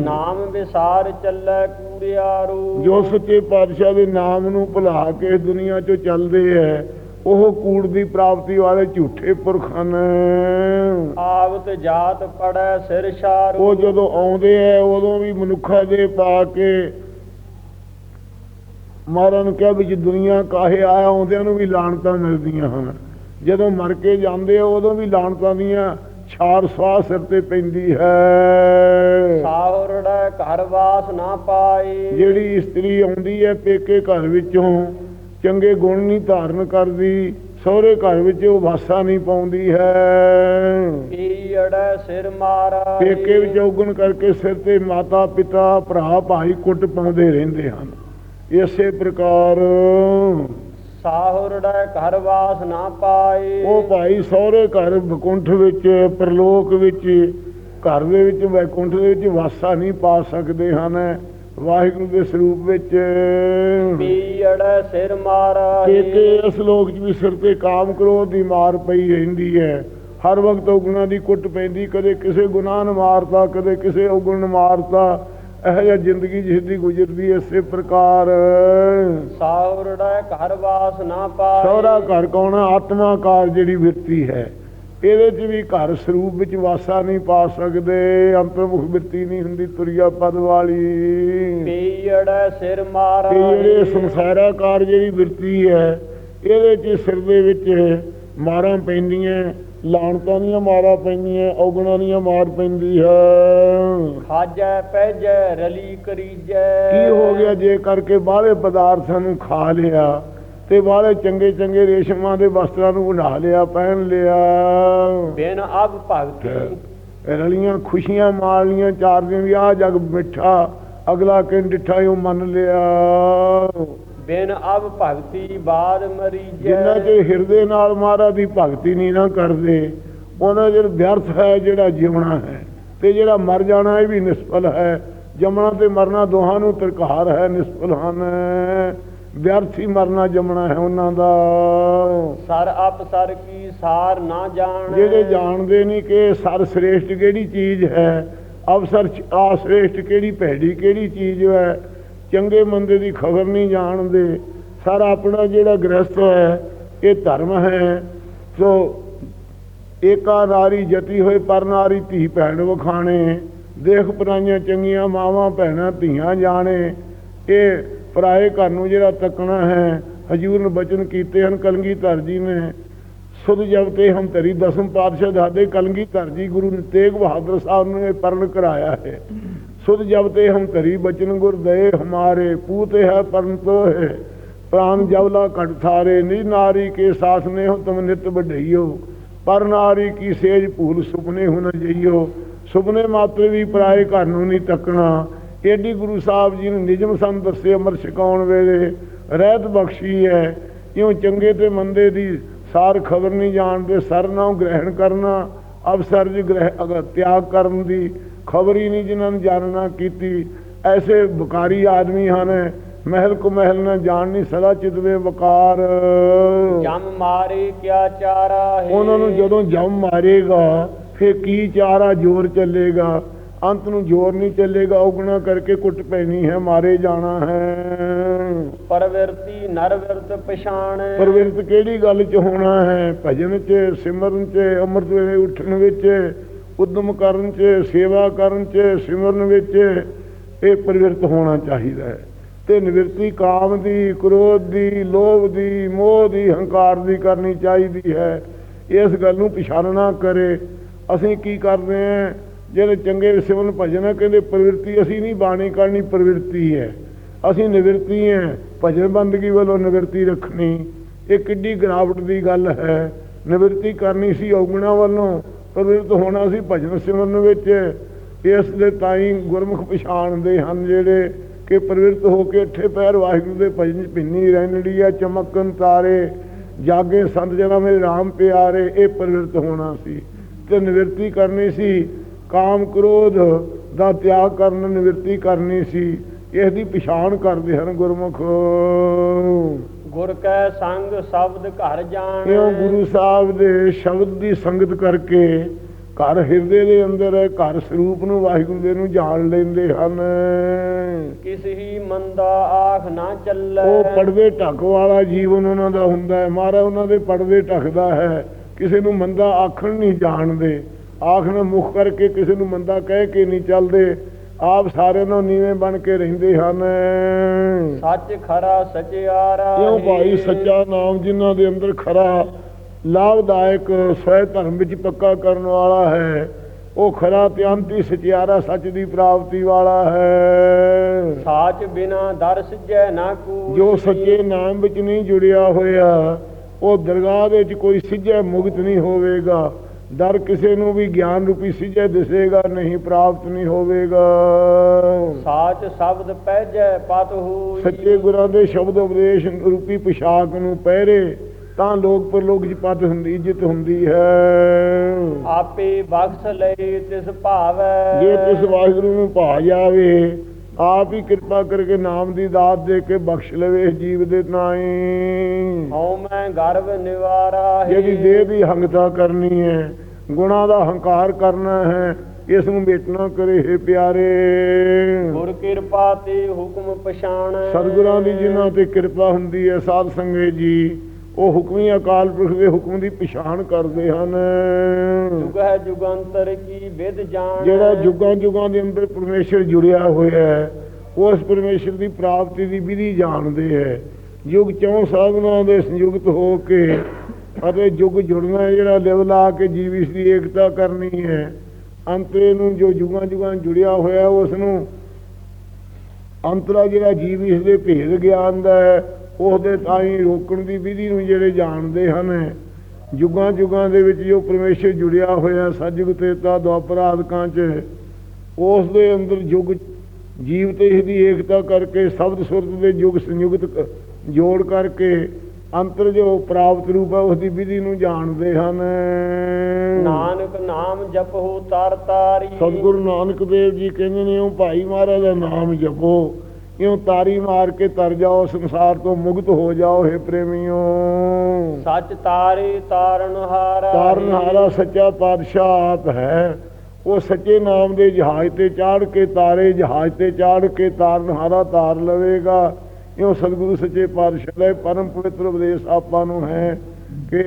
ਨਾਮ ਵਿਸਾਰ ਚੱਲੈ ਕੂੜਿਆਰੂ। ਜੋ ਸੱਚੇ ਪਾਤਸ਼ਾਹ ਦੇ ਨਾਮ ਨੂੰ ਭੁਲਾ ਕੇ ਦੁਨੀਆ 'ਚੋਂ ਚੱਲਦੇ ਹੈ ਉਹ ਕੂੜ ਦੀ ਪ੍ਰਾਪਤੀ ਵਾਲੇ ਝੂਠੇ ਪੁਰਖ ਹਨ। ਆਵਤ ਜਾਤ ਪੜੈ ਸਿਰ ਛਾਰੂ। ਉਹ ਜਦੋਂ ਆਉਂਦੇ ਹੈ ਉਦੋਂ ਵੀ ਮਨੁੱਖਾ ਦੇ ਪਾ ਕੇ ਮਹਾਰਾਜ ਨੂੰ ਕਿਹਾ ਵਿੱਚ ਦੁਨੀਆ ਕਾਹੇ ਆਇਆ ਆਉਂਦਿਆਂ ਨੂੰ ਵੀ ਲਾਣਤਾਂ ਮਿਲਦੀਆਂ ਹਨ। ਜਦੋਂ ਮਰ ਕੇ ਜਾਂਦੇ ਆ ਉਦੋਂ ਵੀ ਲਾਣਤਾਂ ਦੀਆਂ ਛਾਰ ਸਵਾਹ ਸਿਰ ਤੇ ਪੈਂਦੀ ਹੈ। ਸਾਹੁਰੜੈ ਘਰ ਵਾਸ ਨਾ ਪਾਈ ਜਿਹੜੀ ਇਸਤਰੀ ਆਉਂਦੀ ਹੈ ਪੇਕੇ ਘਰ ਵਿੱਚੋਂ ਚੰਗੇ ਗੁਣ ਨਹੀਂ ਧਾਰਨ ਕਰਦੀ ਸਹੁਰੇ ਘਰ ਵਿੱਚ ਉਹ ਵਾਸਾ ਨਹੀਂ ਪਾਉਂਦੀ ਹੈ। ਪੀੜੈ ਸਿਰ ਮਾਰਾ? ਪੇਕੇ ਵਿੱਚ ਉਗਣ ਕਰਕੇ ਸਿਰ ਤੇ ਮਾਤਾ ਪਿਤਾ ਭਰਾ ਭਾਈ ਕੁੱਟ ਪਾਉਂਦੇ ਰਹਿੰਦੇ ਹਨ। ਇਸੇ ਪ੍ਰਕਾਰ ਸਾਹੁਰੜੈ ਘਰ ਵਾਸ ਨਾ ਪਾਈ ਉਹ ਭਾਈ ਸਹੁਰੇ ਘਰ ਵਿਕੁੰਠ ਵਿੱਚ ਪ੍ਰਲੋਕ ਵਿੱਚ ਘਰ ਦੇ ਵਿੱਚ ਵੈਕੁੰਠ ਦੇ ਵਿੱਚ ਵਾਸਾ ਨਹੀਂ ਪਾ ਸਕਦੇ ਹਨ। ਵਾਹਿਗੁਰੂ ਦੇ ਸਰੂਪ ਵਿੱਚ। ਪੀੜੈ ਸਿਰ ਮਾਰਾ ਪੇਕੇ ਇਸ ਲੋਕ 'ਚ ਵੀ ਸਿਰ ਤੇ ਕਾਮ ਕ੍ਰੋਧ ਦੀ ਮਾਰ ਪਈ ਰਹਿੰਦੀ ਹੈ। ਹਰ ਵਕਤ ਉਗਣਾ ਦੀ ਕੁੱਟ ਪੈਂਦੀ ਕਦੇ ਕਿਸੇ ਗੁਨਾਹ ਨੂੰ ਮਾਰਤਾ ਕਦੇ ਕਿਸੇ ਉਗਣ ਨੂੰ ਮਾਰਤਾ। ਇਹੋ ਜਿਹਾ ਜ਼ਿੰਦਗੀ ਜਿਸ ਦੀ ਗੁਜ਼ਰਦੀ ਇਸੇ ਪ੍ਰਕਾਰ। ਸਾਹੁਰੜੈ ਘਰ ਵਾਸ ਨਾ ਪਾਈ ਸਹੁਰਾ ਘਰ ਕੌਣ ਹੈ? ਆਤਮਾਕਾਰ ਜਿਹੜੀ ਵਿਰਤੀ ਹੈ। ਇਹਦੇ 'ਚ ਵੀ ਘਰ ਸਰੂਪ ਵਿੱਚ ਵਾਸਾ ਨਹੀਂ ਪਾ ਸਕਦੇ ਅੰਤਰਮੁਖ ਬਿਰਤੀ ਨਹੀਂ ਹੁੰਦੀ ਤੁਰਿਆ ਪਦ ਵਾਲੀ। ਪੀੜ ਸਿਰ ਮਾਰਾ ਜਿਹੜੇ ਸੰਸਾਰਾਕਾਰ ਜਿਹੜੀ ਬਿਰਤੀ ਹੈ ਇਹਦੇ 'ਚ ਸਿਰ ਦੇ ਵਿੱਚ ਮਾਰਾਂ ਪੈਂਦੀਆਂ ਲਾਣਤਾਂ ਦੀਆਂ ਮਾਰਾਂ ਪੈਂਦੀਆਂ ਔਗਣਾਂ ਦੀਆਂ ਮਾਰ ਪੈਂਦੀ ਹੈ। ਖਾਜੈ ਪੈਜੈ ਰਲੀ ਕਰੀਜੈ। ਕੀ ਹੋ ਗਿਆ ਜੇ ਕਰਕੇ ਬਾਹਲੇ ਪਦਾਰਥਾਂ ਨੂੰ ਖਾ ਲਿਆ ਤੇ ਬਾਹਲੇ ਚੰਗੇ ਚੰਗੇ ਰੇਸ਼ਮਾਂ ਦੇ ਵਸਤਰਾਂ ਨੂੰ ਬਣਾ ਲਿਆ ਪਹਿਨ ਲਿਆ। ਬਿਨ ਅਬ ਭਗਤੀ ਰਲੀਆਂ ਖੁਸ਼ੀਆਂ ਮਾਰ ਲੀਆਂ ਚਾਰ ਦਿਨ ਵੀ ਆ ਜਗ ਮਿੱਠਾ ਅਗਲਾ ਕਿ ਡਿੱਠਾ ਉਹ ਮੰਨ ਲਿਆ। ਬਿਨ ਅਬ ਭਗਤੀ ਬਾਦ ਮਰੀਜੈ ਜਿੰਨਾ ਚਿਰ ਹਿਰਦੇ ਨਾਲ ਮਹਾਰਾਜ ਦੀ ਭਗਤੀ ਨਹੀਂ ਨਾ ਕਰਦੇ ਉਹਨਾਂ ਚਿਰ ਵਿਅਰਥ ਹੈ ਜਿਹੜਾ ਜਿਉਣਾ ਹੈ ਤੇ ਜਿਹੜਾ ਮਰ ਜਾਣਾ ਇਹ ਵੀ ਨਿਸਫਲ ਹੈ। ਜੰਮਣਾ ਤੇ ਮਰਨਾ ਦੋਹਾਂ ਨੂੰ ਤਰਕਾਰ ਹੈ ਨਿਸਫਲ ਹਨ। ਵਿਅਰਥ ਹੀ ਮਰਨਾ ਜੰਮਣਾ ਹੈ ਉਹਨਾਂ ਦਾ। ਸਰ ਅਪ ਸਰ ਕੀ ਸਾਰ ਨਾ ਜਾਣ। ਜਿਹੜੇ ਜਾਣਦੇ ਨਹੀਂ ਕਿ ਸਰ ਸ੍ਰੇਸ਼ਟ ਕਿਹੜੀ ਚੀਜ਼ ਹੈ ਅਵਸਰ ਆ ਸ੍ਰੇਸ਼ਟ ਕਿਹੜੀ ਭੈੜੀ ਕਿਹੜੀ ਚੀਜ਼ ਹੈ ਚੰਗੇ ਮੰਦੇ ਦੀ ਖਬਰ ਨਹੀਂ ਜਾਣਦੇ। ਸਾਰਾ ਆਪਣਾ ਜਿਹੜਾ ਗ੍ਰਸਥ ਹੈ ਇਹ ਧਰਮ ਹੈ। ਸੋ ਏਕਾ ਨਾਰੀ ਜਤੀ ਹੋਏ ਪਰ ਨਾਰੀ ਧੀ ਭੈਣ ਵਖਾਣੇ। ਦੇਖ ਪਰਾਈਆਂ ਚੰਗੀਆਂ ਮਾਵਾਂ ਭੈਣਾਂ ਧੀਆਂ ਜਾਣੇ। ਇਹ ਪਰਾਏ ਘਰ ਨੂੰ ਜਿਹੜਾ ਤੱਕਣਾ ਹੈ, ਹਜੂਰ ਨੇ ਬਚਨ ਕੀਤੇ ਹਨ, ਕਲਗੀ ਧਰ ਜੀ ਨੇ। ਸੁਧ ਜਬ ਤੇ ਹਮ ਤਰੀ ਦਸਮ ਪਾਤਸ਼ਾਹ ਦਾਦੇ ਕਲਗੀਧਰ ਜੀ ਗੁਰੂ ਤੇਗ ਬਹਾਦਰ ਸਾਹਿਬ ਨੇ ਇਹ ਪਰਨ ਕਰਾਇਆ ਹੈ। ਸੁਧ ਜਬ ਤੇ ਹਮ ਤਰੀ ਬਚਨ ਗੁਰ ਦਏ ਹਮਾਰੇ ਪੂਤ ਹੈ ਪਰੰਤੋ ਹੈ। ਪ੍ਰਾਨ ਜਵਲਾ ਕਟ ਥਾਰੇ, ਨੀ ਨਾਰੀ ਕੇ ਸਾਥ ਨੇ ਹੋ ਤੁਮ ਨਿਤ ਵਡਈਓ ਪਰ ਨਾਰੀ ਕੀ ਸੇਜ ਭੂਲ ਸੁਪਨੇ ਹੁਨ ਜਈਓ। ਸੁਪਨੇ ਮਾਤਰ ਵੀ ਪਰਾਏ ਘਰ ਨੂੰ ਨਹੀਂ ਤੱਕਣਾ। ਏਡੀ ਗੁਰੂ ਸਾਹਿਬ ਜੀ ਨੇ ਨਿਜਮ ਸੰਤ ਦੱਸੇ ਅਮਰ ਛਕਾਉਣ ਵੇਲੇ? ਰਹਿਤ ਬਖਸ਼ੀ ਹੈ ਇਉਂ ਚੰਗੇ ਤੇ ਮੰਦੇ ਦੀ ਸਾਰ ਖਬਰ ਨਹੀਂ ਜਾਣਦੇ ਸਰ ਨਾਮ ਗ੍ਰਹਿਣ ਕਰਨਾ ਅਵਸਰ ਜੀ ਗ੍ਰਹਿ ਅਗਰ ਤਿਆਗ ਕਰਨ ਦੀ ਖਬਰ ਹੀ ਨਹੀਂ ਜਿਨ੍ਹਾਂ ਨੂੰ ਜਾਣਨਾ ਕੀਤੀ। ਐਸੇ ਬੁਕਾਰੀ ਆਦਮੀ ਹਨ ਮਹਿਲ ਕੋ ਮਹਿਲ ਨਾ ਜਾਣਨੀ ਸਦਾ ਚਿਤਵੇ ਵਕਾਰ। ਜਮ ਮਾਰੇ ਕਿਆ ਚਾਰਾ ਹੈ? ਉਹਨਾਂ ਨੂੰ ਜਦੋਂ ਜਮ ਮਾਰੇਗਾ ਫੇ ਕੀ ਚਾਰਾ ਜ਼ੋਰ ਚੱਲੇਗਾ? ਅੰਤ ਨੂੰ ਜ਼ੋਰ ਨਹੀਂ ਚੱਲੇਗਾ ਔਗਣਾ ਕਰਕੇ ਕੁੱਟ ਪੈਣੀ ਹੈ ਮਾਰੇ ਜਾਣਾ ਹੈ। ਪਰਵਿਰਤੀ ਨਰ ਵਿਰਤ ਪਛਾਣ। ਪਰਵਿਰਤ ਕਿਹੜੀ ਗੱਲ 'ਚ ਹੋਣਾ ਹੈ? ਭਜਨ 'ਚ ਸਿਮਰਨ 'ਚ ਅੰਮ੍ਰਿਤ ਵੇਲੇ ਉੱਠਣ ਵਿੱਚ ਉਦਮ ਕਰਨ 'ਚ ਸੇਵਾ ਕਰਨ 'ਚ ਸਿਮਰਨ ਵਿੱਚ ਇਹ ਪਰਵਿਰਤ ਹੋਣਾ ਚਾਹੀਦਾ ਹੈ। ਤੇ ਨਿਵਰਤੀ ਕਾਮ ਦੀ ਕ੍ਰੋਧ ਦੀ ਲੋਭ ਦੀ ਮੋਹ ਦੀ ਹੰਕਾਰ ਦੀ ਕਰਨੀ ਚਾਹੀਦੀ ਹੈ। ਇਸ ਗੱਲ ਨੂੰ ਪਛਾਣਨਾ ਕਰੇ। ਅਸੀਂ ਕੀ ਕਰਦੇ ਹਾਂ? ਜਿਹੜੇ ਚੰਗੇ ਸਿਮਰਨ ਭਜਨ ਆ, ਕਹਿੰਦੇ ਪ੍ਰਵਿਰਤੀ ਅਸੀਂ ਨਹੀਂ ਬਾਣੀ ਕਰਨੀ ਪ੍ਰਵਿਰਤੀ ਹੈ। ਅਸੀਂ ਨਿਵਰਤੀ ਹੈ। ਭਜਨ ਬੰਦਗੀ ਵੱਲੋਂ ਨਿਵਰਤੀ ਰੱਖਣੀ? ਇਹ ਕਿੱਡੀ ਗਰਾਵਟ ਦੀ ਗੱਲ ਹੈ। ਨਿਵਰਤੀ ਕਰਨੀ ਸੀ ਔਗਣਾ ਵੱਲੋਂ ਪ੍ਰਵਿਰਤ ਹੋਣਾ ਸੀ ਭਜਨ ਸਿਮਰਨ ਵਿੱਚ। ਇਸ ਦੇ ਤਾਈ ਗੁਰਮੁਖ ਪਛਾਣਦੇ ਹਨ ਜਿਹੜੇ ਕਿ ਪ੍ਰਵਿਰਤ ਹੋ ਕੇ ਠੇ ਪੈਰ ਵਾਹਿਗੁਰੂ ਦੇ ਭਜਨ ਭਿੰਨੀ ਰਹਿਣੜੀ ਆ ਚਮਕਨ ਤਾਰੇ ਜਾਗੇ ਸੰਤ ਜਨਾ ਮੇਰੇ RAM ਪਿਆਰੇ ਇਹ ਪ੍ਰਵਿਰਤ ਹੋਣਾ ਸੀ। ਤੇ ਨਿਵਰਤੀ ਕਰਨੀ ਸੀ। ਕਾਮ ਕ੍ਰੋਧ ਦਾ ਤਿਆਗ ਕਰਨ ਨਿਵਰਤੀ ਕਰਨੀ ਸੀ। ਇਸ ਦੀ ਪਛਾਣ ਕਰਦੇ ਹਨ ਗੁਰਮੁਖ। ਗੁਰ ਕੈ ਸੰਗ ਸ਼ਬਦ ਘਰ ਜਾਣ। ਇਉਂ ਗੁਰੂ ਸਾਹਿਬ ਦੇ ਸ਼ਬਦ ਦੀ ਸੰਗਤ ਕਰਕੇ ਘਰ ਹਿਰਦੇ ਦੇ ਅੰਦਰ ਘਰ ਸਰੂਪ ਨੂੰ ਵਾਹਿਗੁਰੂ ਦੇ ਨੂੰ ਜਾਣ ਲੈਂਦੇ ਹਨ। ਕਿਸ ਹੀ ਮੰਦਾ ਆਖ ਨਾ ਚੱਲੈ। ਉਹ ਪੜਵੇ ਢੱਕ ਵਾਲਾ ਜੀਵਨ ਉਹਨਾਂ ਦਾ ਹੁੰਦਾ ਹੈ। ਮਹਾਰਾਜ ਉਹਨਾਂ ਦੇ ਪੜਵੇ ਢੱਕਦਾ ਹੈ। ਕਿਸੇ ਨੂੰ ਮੰਦਾ ਆਖਣ ਨਹੀਂ ਜਾਣਦੇ। ਆਖਣ ਮੁਖ ਕਰਕੇ ਕਿਸੇ ਨੂੰ ਮੰਦਾ ਕਹਿ ਕੇ ਨਹੀਂ ਚੱਲਦੇ। ਆਪ ਸਾਰਿਆਂ ਨੂੰ ਨੀਵੇਂ ਬਣ ਕੇ ਰਹਿੰਦੇ ਹਨ। ਸੱਚ ਖਰਾ ਸਚਿਆਰਾ ਕਿਉਂ ਭਾਈ। ਸੱਚਾ ਨਾਮ ਜਿਨ੍ਹਾਂ ਦੇ ਅੰਦਰ ਖਰਾ ਲਾਭਦਾਇਕ ਸਵੈ ਧਰਮ ਵਿੱਚ ਪੱਕਾ ਕਰਨ ਵਾਲਾ ਹੈ ਉਹ ਖਰਾ ਤੇ ਅੰਤੀ ਸਚਿਆਰਾ ਸੱਚ ਦੀ ਪ੍ਰਾਪਤੀ ਵਾਲਾ ਹੈ। ਸਾਚ ਬਿਨਾ ਦਰ ਸਿਜੈ ਨਾ ਕੂ ਜੋ ਸੱਚੇ ਨਾਮ ਵਿੱਚ ਨਹੀਂ ਜੁੜਿਆ ਹੋਇਆ ਉਹ ਦਰਗਾਹ ਦੇ ਵਿੱਚ ਕੋਈ ਸਿੱਝੇ ਮੁਕਤ ਨਹੀਂ ਹੋਵੇਗਾ। ਦਰ ਕਿਸੇ ਨੂੰ ਵੀ ਗਿਆਨ ਰੂਪੀ ਸਿੱਝੇ ਦਿਸੇਗਾ ਨਹੀਂ ਪ੍ਰਾਪਤ ਨਹੀਂ ਹੋਵੇਗਾ। ਸਾਚ ਸ਼ਬਦ ਪਹਿਜੈ ਪਤ ਹੋਈ। ਸੱਚੇ ਗੁਰਾਂ ਦੇ ਸ਼ਬਦ ਉਪਦੇਸ਼ ਰੂਪੀ ਪੁਸ਼ਾਕ ਨੂੰ ਪਹਿਰੇ ਤਾਂ ਲੋਕ ਪਰਲੋਕ ਚ ਪਤ ਹੁੰਦੀ ਇੱਜ਼ਤ ਹੁੰਦੀ ਹੈ। ਆਪੇ ਬਖਸ਼ ਲਏ ਤਿਸ ਭਾਵੈ। ਜੇ ਤਿਸ ਵਾਹਿਗੁਰੂ ਨੂੰ ਭਾ ਜਾਵੇ ਆਪ ਹੀ ਕਿਰਪਾ ਕਰਕੇ ਨਾਮ ਦੀ ਦਾਤ ਦੇ ਕੇ ਬਖਸ਼ ਲਵੇ ਇਸ ਜੀਵ ਦੇ ਨਾਈ ਹਉ ਮੈਂ ਗਰਭ ਨਿਵਾਰਾ ਹੈ। ਜਿਹੜੀ ਦੇਹ ਦੀ ਹੰਗਤਾ ਕਰਨੀ ਹੈ ਗੁਣਾ ਦਾ ਹੰਕਾਰ ਕਰਨਾ ਹੈ ਇਸ ਨੂੰ ਮੇਟਣਾ ਕਰੇ ਹੈ ਪਿਆਰੇ। ਗੁਰ ਕਿਰਪਾ ਤੇ ਹੁਕਮ ਪਛਾਣ। ਸਤਿਗੁਰਾਂ ਦੀ ਜਿਨ੍ਹਾਂ ਤੇ ਕਿਰਪਾ ਹੁੰਦੀ ਹੈ ਸਾਧ ਸੰਗਤ ਜੀ ਉਹ ਹੁਕਮੀ ਅਕਾਲ ਪੁਰਖ ਦੇ ਹੁਕਮ ਦੀ ਪਛਾਣ ਕਰਦੇ ਹਨ। ਜੁਗ ਹੈ ਜੁਗੰਤਰ ਕੀ ਵਿਦ ਜਾਣ। ਜਿਹੜਾ ਜੁਗਾਂ ਜੁਗਾਂ ਦੇ ਅੰਦਰ ਪਰਮੇਸ਼ਰ ਜੁੜਿਆ ਹੋਇਆ ਹੈ ਉਸ ਪਰਮੇਸ਼ਰ ਦੀ ਪ੍ਰਾਪਤੀ ਦੀ ਵਿਧੀ ਜਾਣਦੇ ਹੈ। ਯੁਗ ਚੌਂ ਸਾਧਨਾਂ ਦੇ ਸੰਯੁਕਤ ਹੋ ਕੇ ਅਤੇ ਯੁਗ ਜੁੜਨਾ ਜਿਹੜਾ ਲਿਵ ਲਾ ਕੇ ਜੀਵ ਇਸ ਦੀ ਏਕਤਾ ਕਰਨੀ ਹੈ। ਅੰਤਰੇ ਨੂੰ ਜੋ ਜੁਗਾਂ ਜੁਗਾਂ ਜੁੜਿਆ ਹੋਇਆ ਉਸ ਨੂੰ ਅੰਤਰਾ ਜਿਹੜਾ ਜੀਵ ਇਸ ਦੇ ਭੇਦ ਗਿਆਨ ਦਾ ਹੈ ਉਹਦੇ ਤਾਈ ਰੋਕਣ ਦੀ ਵਿਧੀ ਨੂੰ ਜਿਹੜੇ ਜਾਣਦੇ ਹਨ ਯੁਗਾਂ ਯੁਗਾਂ ਦੇ ਵਿੱਚ ਜੋ ਪਰਮੇਸ਼ਰ ਜੁੜਿਆ ਹੋਇਆ ਸਤਿਯੁਗ ਤੇਤਾ ਦੁਆਪਰ ਆਦਿਕਾਂ 'ਚ ਉਸ ਦੇ ਅੰਦਰ ਯੁਗ ਜੀਵ ਤੇ ਇਸ ਦੀ ਏਕਤਾ ਕਰਕੇ ਸ਼ਬਦ ਸੁਰਤ ਦੇ ਯੁਗ ਸੰਯੁਗਤ ਕ- ਜੋੜ ਕਰਕੇ ਅੰਤਰ ਜੋ ਪ੍ਰਾਪਤ ਰੂਪ ਹੈ ਉਸ ਦੀ ਵਿਧੀ ਨੂੰ ਜਾਣਦੇ ਹਨ। ਨਾਨਕ ਨਾਮ ਜਪਹੁ ਤਰ ਤਾਰੀ। ਸਤਿਗੁਰੂ ਨਾਨਕ ਦੇਵ ਜੀ ਕਹਿੰਦੇ ਨੇ ਉਹ ਭਾਈ ਮਹਾਰਾਜ ਦਾ ਨਾਮ ਜਪੋ। ਇਉਂ ਤਾਰੀ ਮਾਰ ਕੇ ਤਰ ਜਾਓ ਸੰਸਾਰ ਤੋਂ ਮੁਕਤ ਹੋ ਜਾਓ हे ਪ੍ਰੇਮੀਓ। ਸੱਚ ਤਾਰੇ ਤਾਰਨ ਹਾਰਾ ਤਾਰਨਹਾਰਾ ਸੱਚਾ ਪਾਤਸ਼ਾਹ ਆਪ ਹੈ। ਉਹ ਸੱਚੇ ਨਾਮ ਦੇ ਜਹਾਜ਼ ਤੇ ਚਾੜ ਕੇ ਤਾਰੇ ਜਹਾਜ਼ ਤੇ ਚਾੜ ਕੇ ਤਾਰਨਹਾਰਾ ਤਾਰ ਲਵੇਗਾ। ਇਉਂ ਸਤਿਗੁਰੂ ਸੱਚੇ ਪਾਤਸ਼ਾਹ ਦਾ ਪਰਮ ਪਵਿੱਤਰ ਉਪਦੇਸ਼ ਆਪਾਂ ਨੂੰ ਹੈ ਕਿ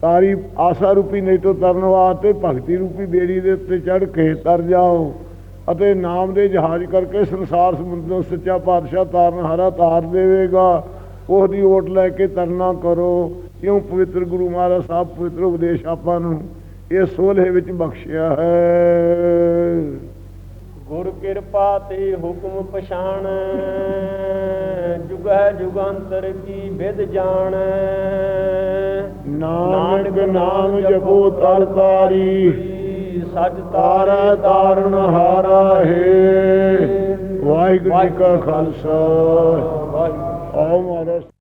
ਤਾਰੀ ਆਸਾ ਰੂਪੀ ਨਹੀਂ ਤੋਂ ਤਰਨ ਵਾਸਤੇ ਭਗਤੀ ਰੂਪੀ ਬੇੜੀ ਦੇ ਉੱਤੇ ਚੜ ਕੇ ਤਰ ਜਾਓ। ਅਤੇ ਨਾਮ ਦੇ ਜਹਾਜ਼ ਕਰਕੇ ਸੰਸਾਰ ਸਮੁੰਦਰ ਸੱਚਾ ਪਾਤਸ਼ਾਹ ਤਾਰਨਹਾਰਾ ਤਾਰ ਦੇਵੇਗਾ। ਉਹਦੀ ਓਟ ਲੈ ਕੇ ਤਰਨਾ ਕਰੋ। ਕਿਉਂ ਪਵਿੱਤਰ ਗੁਰੂ ਮਹਾਰਾਜ ਸਾਹਿਬ ਪਵਿੱਤਰ ਉਪਦੇਸ਼ ਆਪਾਂ ਨੂੰ ਇਹ ਸੋਲ੍ਹੇ ਵਿੱਚ ਬਖਸ਼ਿਆ ਹੈ। ਗੁਰ ਕਿਰਪਾ ਤੇ ਹੁਕਮ ਪਛਾਣ ਜੁਗ ਜੁਗੰਤਰ ਕੀ ਵਿਦ ਜਾਣ। ਨਾਨਕ ਨਾਮ ਜਪੋ ਤਰ। ਸੱਚ ਤਾਰੈ ਤਾਰਨ ਹਾਰਾ ਹੈ। ਵਾਹਿਗੁਰੂ ਜੀ ਕਾ ਖਾਲਸਾ। ਵਾਹਿਗੁਰੂ